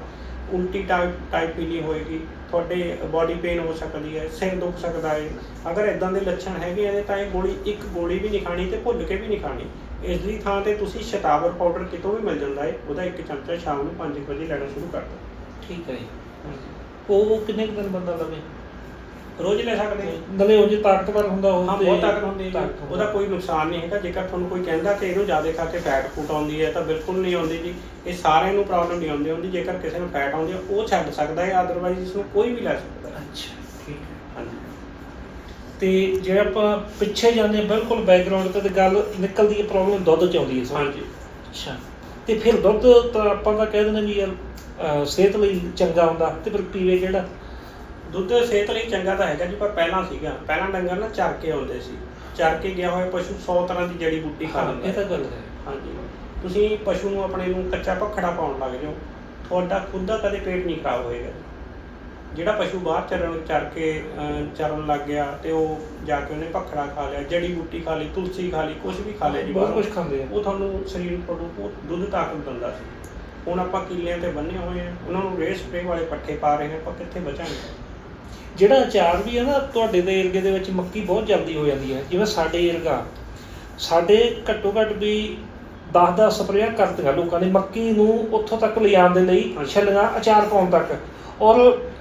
Speaker 1: ਉਲਟੀ ਟਾਈਪ ਟਾਈਪ ਫੀਲਿੰਗ ਹੋਏਗੀ। ਤੁਹਾਡੇ ਬਾਡੀ ਪੇਨ ਹੋ ਸਕਦੀ ਹੈ, ਸਿਰ ਦੁਖ ਸਕਦਾ ਹੈ। ਅਗਰ ਇਦਾਂ ਦੇ ਲੱਛਣ ਹੈਗੇ ਆ, ਤਾਂ ਇਹ ਗੋਲੀ ਇੱਕ ਗੋਲੀ ਵੀ ਨਹੀਂ ਖਾਣੀ ਤੇ ਭੁੱਲ ਕੇ ਵੀ ਨਹੀਂ ਖਾਣੀ। ਇਸ ਦੀ ਥਾਂ ਤੇ ਤੁਸੀਂ ਸ਼ਤਾਵਰ ਪਾਊਡਰ ਕਿਤੋਂ ਵੀ ਮਿਲ ਜਾਂਦਾ ਹੈ, ਉਹਦਾ ਇੱਕ ਚਮਚਾ ਸ਼ਾਮ ਨੂੰ 5 ਵਜੇ ਲੈਣਾ ਸ਼ੁਰੂ ਕਰ ਦਿਓ।
Speaker 2: ਠੀਕ ਹੈ ਜੀ। ਉਹ ਉਹ ਕਿੰਨੇ ਕੁ ਦਿਨ ਬੰਦਾ ਲਵੇ?
Speaker 1: ਰੋਜ਼ ਲੈ ਸਕਦੇ ਹੋ।
Speaker 2: ਨਵੇਂ ਉਹ ਜੇ ਤਾਕਤਵਰ ਹੁੰਦਾ ਉਹ
Speaker 1: ਹਾਂ
Speaker 2: ਤੇ
Speaker 1: ਬਹੁਤ ਤਾਕਤ ਹੁੰਦੀ ਹੈ। ਉਹਦਾ ਕੋਈ ਨੁਕਸਾਨ ਨਹੀਂ ਹੈਗਾ। ਜੇਕਰ ਤੁਹਾਨੂੰ ਕੋਈ ਕਹਿੰਦਾ ਕਿ ਇਹਨੂੰ ਜ਼ਿਆਦਾ ਖਾ ਕੇ ਫੈਟ ਫੂਟ ਆਉਂਦੀ ਹੈ ਤਾਂ ਬਿਲਕੁਲ ਨਹੀਂ ਆਉਂਦੀ ਜੀ। ਇਹ ਸਾਰਿਆਂ ਨੂੰ ਪ੍ਰੋਬਲਮ ਨਹੀਂ ਆਉਂਦੀ ਹੁੰਦੀ ਜੇਕਰ ਕਿਸੇ ਨੂੰ ਫੈਟ ਆਉਂਦੀ ਹੈ ਉਹ ਛੱਡ ਸਕਦਾ ਹੈ। ਅਦਰਵਾਈਜ਼ ਇਸ ਨੂੰ ਕੋਈ ਵੀ ਲੈ ਸਕਦਾ ਹੈ।
Speaker 2: ਅੱਛਾ ਠੀਕ ਹੈ।
Speaker 1: ਹਾਂਜੀ।
Speaker 2: ਤੇ ਜੇ ਆਪਾਂ ਪਿੱਛੇ ਜਾਂਦੇ ਬਿਲਕੁਲ ਬੈਕਗ੍ਰਾਉਂਡ ਤੇ ਗੱਲ ਨਿਕਲਦੀ ਹੈ ਪ੍ਰੋਬਲਮ ਦੁੱਧ ਚ ਆਉਂਦੀ ਹੈ।
Speaker 1: ਹਾਂਜੀ।
Speaker 2: ਅੱਛਾ। ਤੇ ਫਿਰ ਦੁੱਧ ਤਾਂ ਆਪਾਂ ਤਾਂ ਕਹਿ ਦਿੰਦੇ ਵੀ ਯਾਰ ਸਿਹਤ ਲਈ ਚੰਗਾ ਹੁੰਦਾ ਤੇ ਫਿਰ ਪੀਵੇ ਕਿਹੜਾ?
Speaker 1: ਦੁੱਧ ਸਿਹਤ ਲਈ ਚੰਗਾ ਤਾਂ ਹੈਗਾ ਜੀ ਪਰ ਪਹਿਲਾਂ ਸੀਗਾ। ਪਹਿਲਾਂ ਡੰਗਰ ਨਾ ਚਰ ਕੇ ਆਉਂਦੇ ਸੀ। ਚਰ ਕੇ ਗਿਆ ਹੋਇਆ ਪਸ਼ੂ 100 ਤਰ੍ਹਾਂ ਦੀ ਜੜੀ ਬੂਟੀ ਖਾ ਲੈਂਦਾ
Speaker 2: ਇਹ ਤਾਂ
Speaker 1: ਹੈ।
Speaker 2: ਗੱਲ ਹੈ।
Speaker 1: ਹਾਂਜੀ। ਤੁਸੀਂ ਪਸ਼ੂ ਨੂੰ ਆਪਣੇ ਨੂੰ ਕੱਚਾ ਭਖੜਾ ਪਾਉਣ ਲੱਗ ਜਾਓ। ਤੁਹਾਡਾ ਖੁਦ ਦਾ ਕਦੇ ਪੇਟ ਨਹੀਂ ਖਰਾਬ ਹੋਏਗਾ। ਜਿਹੜਾ ਪਸ਼ੂ ਬਾਹਰ ਚਰਨ ਚਰ ਕੇ ਚਰਨ ਲੱਗ ਗਿਆ ਤੇ ਉਹ ਜਾ ਕੇ ਉਹਨੇ ਭਖੜਾ ਖਾ ਲਿਆ ਜੜੀ ਬੂਟੀ ਖਾ ਲਈ ਤੁਲਸੀ ਖਾ ਲਈ ਕੁਝ ਵੀ ਖਾ ਲਿਆ ਜੀ
Speaker 2: ਬਹੁਤ। ਕੁਝ ਖਾਂਦੇ ਆ।
Speaker 1: ਉਹ ਤੁਹਾਨੂੰ ਸਰੀਰ ਨੂੰ ਦੁੱਧ ਤਾਕਤ ਦਿੰਦਾ ਸੀ। ਹੁਣ ਆਪਾਂ ਕੀਲਿਆਂ ਤੇ ਬੰਨੇ ਹੋਏ ਆ। ਉਹਨਾਂ ਨੂੰ ਰੇ ਸਪਰੇ ਵਾਲੇ ਪੱਠੇ ਪਾ ਰਹੇ ਆ। ਆਪਾਂ ਕਿੱਥੇ ਬਚਾਂਗੇ?
Speaker 2: ਜਿਹੜਾ ਅਚਾਰ ਵੀ ਹੈ ਨਾ ਤੁਹਾਡੇ ਦੇ ਏਰੀਏ ਦੇ ਵਿੱਚ ਮੱਕੀ ਬਹੁਤ ਜਲਦੀ ਹੋ ਜਾਂਦੀ ਹੈ ਜਿਵੇਂ ਸਾਡੇ ਏਰਗਾ। ਸਾਡੇ ਘੱਟੋ ਘੱਟ ਵੀ 10-10 ਸਪਰੇਆਂ ਕਰਤੀਆਂ ਲੋਕਾਂ ਨੇ ਮੱਕੀ ਨੂੰ ਉੱਥੋਂ ਤੱਕ ਲਿਜਾਣ ਦੇ ਲਈ। ਛਿੱਲੀਆਂ ਅਚਾਰ ਪਾਉਣ ਤੱਕ। ਔਰ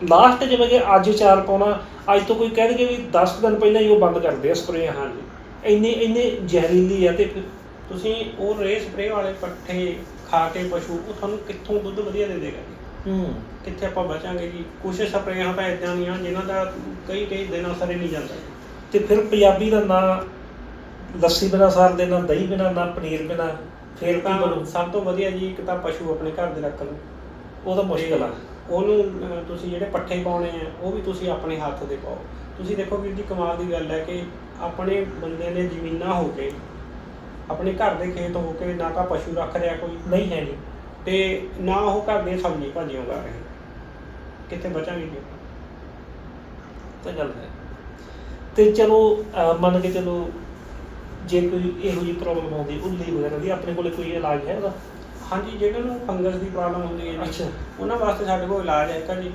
Speaker 2: ਲਾਸਟ ਜਿਵੇਂ ਕਿ ਅੱਜ ਚਾਰ ਪਾਉਣਾ ਅੱਜ ਤੋਂ ਕੋਈ ਕਹਿ ਦੇਗੇ ਵੀ 10 ਦਿਨ ਪਹਿਲਾਂ ਹੀ ਉਹ ਬੰਦ ਕਰਦੇ ਆ ਸਪਰੇਅ
Speaker 1: ਹਾਂਜੀ।
Speaker 2: ਇੰਨੇ ਇੰਨੇ ਜ਼ਹਿਰੀਲੀ ਆ ਤੇ
Speaker 1: ਤੁਸੀਂ ਉਹ ਰੇ ਸਪਰੇ ਵਾਲੇ ਪੱਠੇ ਖਾ ਕੇ ਪਸ਼ੂ ਉਹ ਤੁਹਾਨੂੰ ਕਿੱਥੋਂ ਦੁੱਧ ਵਧੀਆ ਦੇ ਦੇਗਾ?
Speaker 2: ਹੂੰ
Speaker 1: ਕਿੱਥੇ ਆਪਾਂ ਬਚਾਂਗੇ ਜੀ? ਕੁਛ ਸਪਰੇਆਂ ਤਾਂ ਇਦਾਂ ਦੀਆਂ ਜਿਨ੍ਹਾਂ ਦਾ ਕਈ ਕਈ ਦਿਨ ਅਸਰ ਹੀ ਨਹੀਂ ਜਾਂਦਾ।
Speaker 2: ਤੇ ਫਿਰ ਪੰਜਾਬੀ ਦਾ ਨਾਂ ਲੱਸੀ ਬਿਨਾ ਸਾਰ ਨਾ ਦਹੀਂ ਬਿਨਾ ਨਾ ਪਨੀਰ ਬਿਨਾ ਫਿਰ
Speaker 1: ਤਾਂ ਸਭ ਤੋਂ ਵਧੀਆ ਜੀ ਇੱਕ ਤਾਂ ਪਸ਼ੂ ਆਪਣੇ ਘਰ ਦੇ ਰੱਖ ਲਓ
Speaker 2: ਉਹ ਤਾਂ ਮੁਸ਼ਕਲ ਆ।
Speaker 1: ਉਹਨੂੰ ਤੁਸੀਂ ਜਿਹੜੇ ਪੱਠੇ ਪਾਉਣੇ ਆ ਉਹ ਵੀ ਤੁਸੀਂ ਆਪਣੇ ਹੱਥ ਦੇ ਪਾਓ। ਤੁਸੀਂ ਦੇਖੋ ਵੀਰ ਜੀ ਕਮਾਲ ਦੀ ਗੱਲ ਹੈ ਕਿ ਆਪਣੇ ਬੰਦੇ ਨੇ ਜ਼ਮੀਨਾਂ ਹੋ ਕੇ ਆਪਣੇ ਘਰ ਦੇ ਖੇਤ ਹੋ ਕੇ ਨਾ ਤਾਂ ਪਸ਼ੂ ਰੱਖ ਰਿਹਾ ਕੋਈ।
Speaker 2: ਨਹੀਂ ਹੈ ਨਹੀਂ।
Speaker 1: ਤੇ ਨਾ ਉਹ ਘਰ ਦੀਆਂ ਸਬਜ਼ੀ ਭਾਜੀਆਂ ਉਗਾ ਰਹੇ। ਕਿੱਥੇ ਬਚਾਂਗੇ ਜੀ?
Speaker 2: ਤਾਂ ਗੱਲ ਹੈ। ਤੇ ਚਲੋ ਮੰਨ ਕੇ ਚਲੋ ਜੇ ਕੋਈ ਇਹੋ ਜਿਹੀ ਪ੍ਰੋਬਲਮ ਆਉਂਦੀ ਉੱਲੀ ਵਗੈਰਾ ਦੀ ਆਪਣੇ ਕੋਲੇ ਕੋਈ ਇਲਾਜ ਹੈ ਉਹਦਾ?
Speaker 1: ਹਾਂਜੀ ਜਿਹੜੇ ਨੂੰ ਫੰਗਸ ਦੀ ਪ੍ਰੋਬਲਮ ਹੁੰਦੀ ਹੈ ਜੀ
Speaker 2: ਅੱਛਾ।
Speaker 1: ਉਹਨਾਂ ਵਾਸਤੇ ਸਾਡੇ ਕੋਲ ਇਲਾਜ ਹੈ। ਜੀ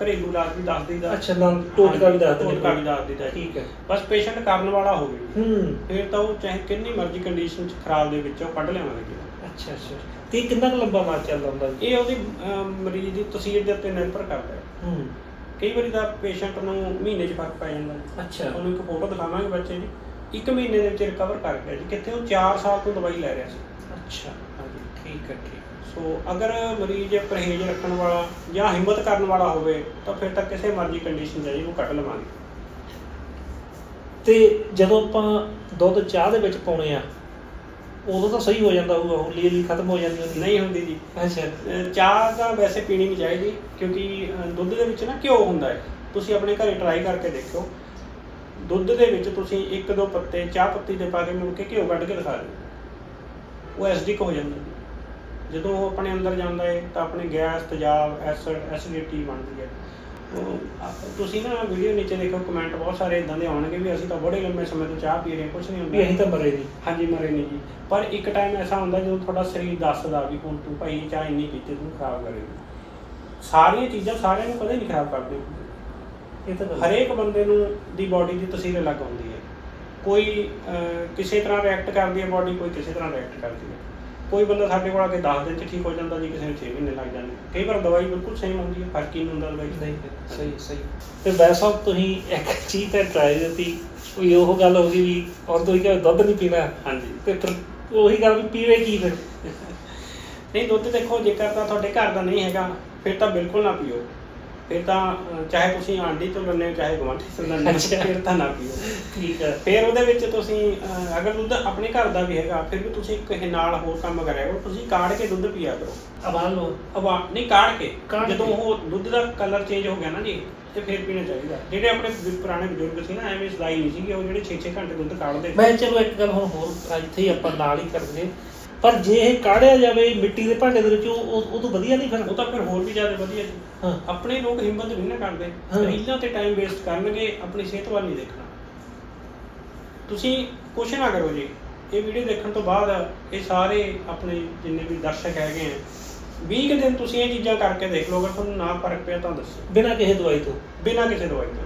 Speaker 1: ਘਰੇਲੂ ਇਲਾਜ ਵੀ ਦੱਸ ਦਈਦਾ।
Speaker 2: ਅੱਛਾ ਨਾ ਟੋਟਕਾ ਵੀ ਦੱਸ ਦਿੰਦੇ
Speaker 1: ਟੋਟਕਾ ਵੀ ਦੱਸ ਦਈਦਾ
Speaker 2: ਠੀਕ ਹੈ।
Speaker 1: ਬਸ ਪੇਸ਼ੈਂਟ ਕਰਨ ਵਾਲਾ ਹੋਵੇ।
Speaker 2: ਹੂੰ।
Speaker 1: ਫਿਰ ਤਾਂ ਉਹ ਚਾਹੇ ਕਿੰਨੀ ਮਰਜ਼ੀ ਕੰਡੀਸ਼ਨ ਚ ਖਰਾਬ ਦੇ ਵਿੱਚੋਂ ਕੱਢ ਲਿਆਵਾਂਗੇ
Speaker 2: ਅੱਛਾ ਅੱਛਾ। ਤੇ ਇਹ ਕਿੰਨਾ ਕੁ ਲੰਬਾ ਮਾਰ ਚੱਲਦਾ ਹੁੰਦਾ ਜੀ?
Speaker 1: ਇਹ ਉਹਦੀ ਅਮ, ਮਰੀਜ਼ ਦੀ ਤਸਵੀਰ ਦੇ ਉੱਤੇ ਨਿਰਭਰ ਕਰਦਾ ਹੈ।
Speaker 2: ਹੂੰ।
Speaker 1: ਕਈ ਵਾਰੀ ਤਾਂ ਪੇਸ਼ੈਂਟ ਨੂੰ ਮਹੀਨੇ 'ਚ ਫ਼ਰਕ ਪੈ ਜਾਂਦਾ। ਹੈ।
Speaker 2: ਅੱਛਾ।
Speaker 1: ਤੁਹਾਨੂੰ ਇੱਕ ਫੋਟੋ ਦਿਖਾਵਾਂਗੇ ਬੱਚੇ ਦੀ। ਇੱਕ ਮਹੀਨੇ ਦੇ ਵਿੱਚ ਰਿਕਵਰ ਕਰ ਗਿਆ ਜੀ। ਕਿੱਥੇ ਉਹ 4 ਸਾਲ ਤੋਂ ਦਵਾਈ ਲੈ ਰਿਹਾ ਸੀ।
Speaker 2: ਅੱਛਾ।
Speaker 1: ਹਾਂਜੀ
Speaker 2: ਠੀਕ ਹੈ ਠੀਕ।
Speaker 1: ਸੋ ਅਗਰ ਮਰੀਜ਼ ਪਰਹੇਜ਼ ਰੱਖਣ ਵਾਲਾ ਜਾਂ ਹਿੰਮਤ ਕਰਨ ਵਾਲਾ ਹੋਵੇ ਤਾਂ ਫਿਰ ਤਾਂ ਕਿਸੇ ਮਰਜ਼ੀ ਕੰਡੀਸ਼ਨ 'ਚ ਜੀ ਉਹਨੂੰ ਕੱਢ ਲਵਾਂਗੇ।
Speaker 2: ਤੇ ਜਦੋਂ ਆਪਾਂ ਦੁੱਧ ਚਾਹ ਦੇ ਵਿੱਚ ਪਾਉਣੇ ਆ ਉਦੋਂ ਤਾਂ ਸਹੀ ਹੋ ਜਾਂਦਾ ਹੋਊਗਾ ਹੋਲੀ ਹੋਲੀ ਖਤਮ ਹੋ ਜਾਂਦੀ ਹੁੰਦੀ।
Speaker 1: ਨਹੀਂ ਹੁੰਦੀ ਜੀ।
Speaker 2: ਅੱਛਾ।
Speaker 1: ਅਹ ਚਾਹ ਤਾਂ ਵੈਸੇ ਪੀਣੀ ਨਹੀਂ ਚਾਹੀਦੀ ਕਿਉਂਕਿ ਅਹ ਦੁੱਧ ਦੇ ਵਿੱਚ ਨਾ ਘਿਓ ਹੁੰਦਾ ਹੈ। ਤੁਸੀਂ ਆਪਣੇ ਘਰੇ ਟਰਾਈ ਕਰਕੇ ਦੇਖਿਓ। ਦੁੱਧ ਦੇ ਵਿੱਚ ਤੁਸੀਂ ਇੱਕ ਦੋ ਪੱਤੇ ਚਾਹ ਪੱਤੀ ਦੇ ਪਾ ਕੇ ਮੁੜ ਕੇ ਘਿਓ ਕੱਢ ਕੇ ਦਿਖਾ ਦਿਓ। ਉਹ ਐਸਿਡਿਕ ਹੋ ਜਾਂਦਾ। ਜੀ। ਜਦੋਂ ਉਹ ਆਪਣੇ ਅੰਦਰ ਜਾਂਦਾ ਹੈ ਤਾਂ ਆਪਣੀ ਗੈਸ ਤੇਜ਼ਾਬ ਐਸਿਡ ਐਸਿਡਿਟੀ ਬਣਦੀ ਹੈ। ਉਹ ਤੁਸੀਂ ਨਾ ਵੀਡੀਓ ਨੀਚੇ ਦੇਖੋ ਕਮੈਂਟ ਬਹੁਤ ਸਾਰੇ ਇਦਾਂ ਦੇ ਆਉਣਗੇ ਵੀ ਅਸੀਂ ਤਾਂ ਬੜੇ ਲੰਮੇ ਸਮੇਂ ਤੋਂ ਚਾਹ ਪੀ ਰਹੇ ਹਾਂ ਕੁਝ ਨਹੀਂ
Speaker 2: ਵੀ ਅਸੀਂ
Speaker 1: ਹੁੰਦਾ
Speaker 2: ਤਾਂ ਮਰੇ ਨਹੀਂ।
Speaker 1: ਹਾਂਜੀ ਮਰੇ ਨਹੀਂ ਜੀ। ਪਰ ਇੱਕ ਟਾਈਮ ਐਸਾ ਹੁੰਦਾ ਜਦੋਂ ਤੁਹਾਡਾ ਸਰੀਰ ਦੱਸਦਾ ਵੀ ਹੁਣ ਤੂੰ ਭਾਈ ਚਾਹ ਇੰਨੀ ਪੀਤੀ ਤੂੰ ਖਰਾਬ ਕਰੇਗੀ ਸਾਰੀਆਂ ਚੀਜ਼ਾਂ ਸਾਰਿਆਂ ਨੂੰ ਕਦੇ ਨਹੀਂ ਖਰਾਬ ਕਰਦੀਆਂ
Speaker 2: ਇਹ ਤਾਂ ਗੱਲ-
Speaker 1: ਹਰੇਕ ਬੰਦੇ ਨੂੰ ਦੀ ਬਾਡੀ ਦੀ ਤਸਵੀਰ ਅਲੱਗ ਹੁੰਦੀ ਹੈ। ਕੋਈ ਅਹ, ਕਿਸੇ ਤਰ੍ਹਾਂ ਰਿਐਕਟ ਕਰਦੀ ਹੈ ਬਾਡੀ ਕੋਈ ਕਿਸੇ ਤਰ੍ਹਾਂ ਰਿਐਕਟ ਕਰਦੀ ਹੈ। ਕੋਈ ਬੰਦਾ ਸਾਡੇ ਕੋਲ ਆ ਕੇ 10 ਦਿਨ ਚ ਠੀਕ ਹੋ ਜਾਂਦਾ ਜੀ ਕਿਸੇ ਨੂੰ 6 ਮਹੀਨੇ ਲੱਗ ਜਾਂਦੇ। ਕਈ ਵਾਰ ਦਵਾਈ ਬਿਲਕੁਲ ਸਹੀ ਹੁੰਦੀ ਹੈ ਫ਼ਰਕ ਹੀ ਨਹੀਂ ਹੁੰਦਾ ਦਵਾਈ।
Speaker 2: ਨਹੀਂ ਸਹੀ ਸਹੀ। ਤੇ ਵੈਸਾ ਤੁਸੀਂ ਇੱਕ ਚੀਜ਼ ਤੇ ਟਰਾਈ ਦਿੱਤੀ ਕੋਈ ਉਹ ਗੱਲ ਹੋ ਗਈ ਵੀ ਔਰ ਤੁਸੀਂ ਕਹਿੰਦੇ ਦੁੱਧ ਨਹੀਂ ਪੀਣਾ।
Speaker 1: ਹਾਂਜੀ।
Speaker 2: ਤੇ ਫਿਰ ਉਹੀ ਗੱਲ ਵੀ ਪੀਵੇ ਕੀ ਫਿਰ?
Speaker 1: ਨਹੀਂ ਦੁੱਧ ਦੇਖੋ ਜੇਕਰ ਤਾਂ ਤੁਹਾਡੇ ਘਰ ਦਾ ਨਹੀਂ ਹੈਗਾ ਫਿਰ ਤਾਂ ਬਿਲਕੁਲ ਨਾ ਪੀਓ। ਫਿਰ ਤਾਂ ਚਾਹੇ ਤੁਸੀਂ ਆਂਡੀ ਤੋਂ ਹੋ ਚਾਹੇ ਗਵਾਂਢੀ ਤੋਂ। ਹੋ ਫਿਰ ਤਾਂ ਨਾ ਪੀਓ।
Speaker 2: ਠੀਕ ਹੈ।
Speaker 1: ਫਿਰ ਉਹਦੇ ਵਿੱਚ ਤੁਸੀਂ ਅਗਰ ਦੁੱਧ ਆਪਣੇ ਘਰ ਦਾ ਵੀ ਹੈਗਾ ਫਿਰ ਵੀ ਤੁਸੀਂ ਇਹ ਨਾਲ ਹੋਰ ਕੰਮ ਕਰਿਆ ਕਰੋ। ਤੁਸੀਂ ਕਾੜ ਕੇ ਦੁੱਧ ਪੀਆ ਕਰੋ।
Speaker 2: ਅਬਾਲ ਲੋ
Speaker 1: ਅਵਾ ਨਹੀਂ ਕਾੜ ਕੇ। ਜਦੋਂ। ਉਹ ਦੁੱਧ ਦਾ ਕਲਰ ਚੇਂਜ ਹੋ ਗਿਆ ਨਾ ਜੀ ਤੇ ਫਿਰ ਪੀਣਾ ਚਾਹੀਦਾ। ਜਿਹੜੇ ਆਪਣੇ ਪੁਰਾਣੇ ਬਜ਼ੁਰਗ ਸੀ ਨਾ ਐਵੇਂ ਸਦਾਈ ਨਹੀਂ ਸੀਗੇ ਉਹ ਜਿਹੜੇ 6-6 ਘੰਟੇ ਦੁੱਧ ਕਾੜਦੇ
Speaker 2: ਮੈਂ ਚਲੋ ਇੱਕ ਗੱਲ ਹੁਣ ਹੋਰ ਇੱਥੇ ਹੀ ਆਪਾਂ ਨਾਲ ਹੀ ਕਰਦੇ ਪਰ ਜੇ ਇਹ ਕਾੜਿਆ ਜਾਵੇ ਮਿੱਟੀ ਦੇ ਭਾਂਡੇ ਦੇ ਵਿੱਚ ਉਹ ਉਹ- ਤੋਂ ਵਧੀਆ ਨਹੀਂ ਫਿਰ।
Speaker 1: ਉਹ ਤਾਂ ਫਿਰ ਹੋਰ ਵੀ ਜ਼ਿਆਦਾ ਵਧੀਆ ਜੀ।
Speaker 2: ਹਾਂ।
Speaker 1: ਆਪਣੇ ਲੋਕ ਹਿੰਮਤ ਨਹੀਂ ਨਾ ਕਰਦੇ।
Speaker 2: ਹਾਂ।
Speaker 1: ਰੀਲਾਂ ਤੇ ਟਾਈਮ ਵੇਸਟ ਕਰਨਗੇ ਆਪਣੀ ਸਿਹਤ ਵੱਲ ਨਹੀਂ ਦੇਖਣਾ। ਤੁਸੀਂ ਕੁਛ ਨਾ ਕਰੋ ਜੀ। ਇਹ ਵੀਡੀਓ ਦੇਖਣ ਤੋਂ ਬਾਅਦ ਇਹ ਸਾਰੇ ਆਪਣੇ ਜਿੰਨੇ ਵੀ ਦਰਸ਼ਕ ਹੈਗੇ ਆ 20 ਕੁ ਦਿਨ ਤੁਸੀਂ ਇਹ ਚੀਜ਼ਾਂ ਕਰਕੇ ਦੇਖ ਲਓ। ਅਗਰ ਤੁਹਾਨੂੰ ਨਾ ਫ਼ਰਕ ਪਿਆ ਤਾਂ ਦੱਸੋ।
Speaker 2: ਬਿਨਾਂ ਕਿਸੇ ਦਵਾਈ ਤੋਂ।
Speaker 1: ਬਿਨਾਂ ਕਿਸੇ ਦਵਾਈ ਤੋਂ।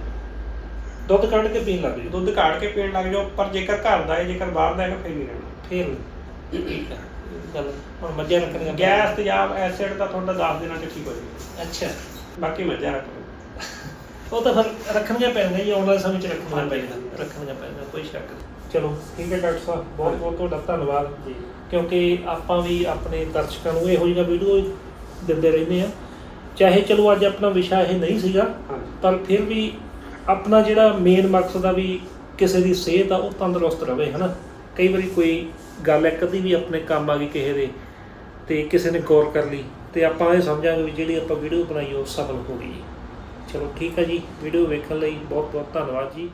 Speaker 2: ਦੁੱਧ ਕੱਢ ਕੇ ਪੀਣ ਲੱਗ ਜਾਓ।
Speaker 1: ਦੁੱਧ ਕਾੜ ਕੇ ਪੀਣ ਲੱਗ ਜਾਓ ਪਰ ਜੇਕਰ ਘਰ ਦਾ ਹੈ ਜੇਕਰ ਬਾਹਰ ਦਾ ਹੈਗਾ ਫਿਰ ਨਹੀਂ ਰਹਿਣਾ।
Speaker 2: ਫਿਰ ਠੀਕ ਹੈ ਗੱਲ ਹੁਣ ਮੱਝਾਂ ਰੱਖਣੀਆਂ
Speaker 1: ਗੈਸ ਤੇਜ਼ਾਬ ਐਸਿਡ ਤਾਂ ਤੁਹਾਡਾ 10 ਦਿਨਾਂ ਚ ਠੀਕ ਹੋ ਜਾਏਗਾ।
Speaker 2: ਅੱਛਾ।
Speaker 1: ਬਾਕੀ ਮੱਝਾਂ ਰੱਖੋ।
Speaker 2: ਉਹ ਤਾਂ ਫਿਰ ਰੱਖਣੀਆਂ ਪੈਣਗੀਆਂ ਜੀ ਆਉਣ ਵਾਲੇ ਸਮੇਂ 'ਚ ਰੱਖਣੀਆਂ ਪੈਣਗੀਆਂ। ਕੋਈ ਸ਼ੱਕ ਨਹੀਂ। ਚਲੋ ਠੀਕ ਹੈ ਡਾਕਟਰ ਸਾਹਿਬ ਬਹੁਤ ਬਹੁਤ ਤੁਹਾਡਾ ਧੰਨਵਾਦ
Speaker 1: ਜੀ।
Speaker 2: ਕਿਉਂਕਿ ਆਪਾਂ ਵੀ ਆਪਣੇ ਦਰਸ਼ਕਾਂ ਨੂੰ ਇਹੋ ਜਿਹੀਆਂ ਵੀਡੀਓ ਦਿੰਦੇ ਰਹਿੰਦੇ ਆ ਚਾਹੇ ਚਲੋ ਅੱਜ ਆਪਣਾ ਵਿਸ਼ਾ ਇਹ ਨਹੀਂ ਸੀਗਾ
Speaker 1: ਹਾਂਜੀ।
Speaker 2: ਪਰ ਫਿਰ ਵੀ ਆਪਣਾ ਜਿਹੜਾ ਮੇਨ ਮਕਸਦ ਆ ਵੀ ਕਿਸੇ ਦੀ ਸਿਹਤ ਆ ਉਹ ਤੰਦਰੁਸਤ ਰਵੇ ਹਨਾ? ਕਈ ਵਾਰੀ ਕੋਈ ਗੱਲ ਹੈ ਅੱਧੀ ਵੀ ਆਪਣੇ ਕੰਮ ਆ ਗਈ ਕਿਸੇ ਦੇ ਤੇ ਕਿਸੇ ਨੇ ਗੌਰ ਕਰ ਲਈ ਤੇ ਆਪਾਂ ਇਹ ਸਮਝਾਂਗੇ ਵੀ ਜਿਹੜੀ ਆਪਾਂ ਵੀਡੀਓ ਬਣਾਈ ਉਹ ਸਫਲ ਹੋ ਗਈ ਚਲੋ ਠੀਕ ਹੈ ਜੀ ਵੀਡੀਓ ਵੇਖਣ ਲਈ ਬਹੁਤ ਬਹੁਤ ਧੰਨਵਾਦ ਜੀ।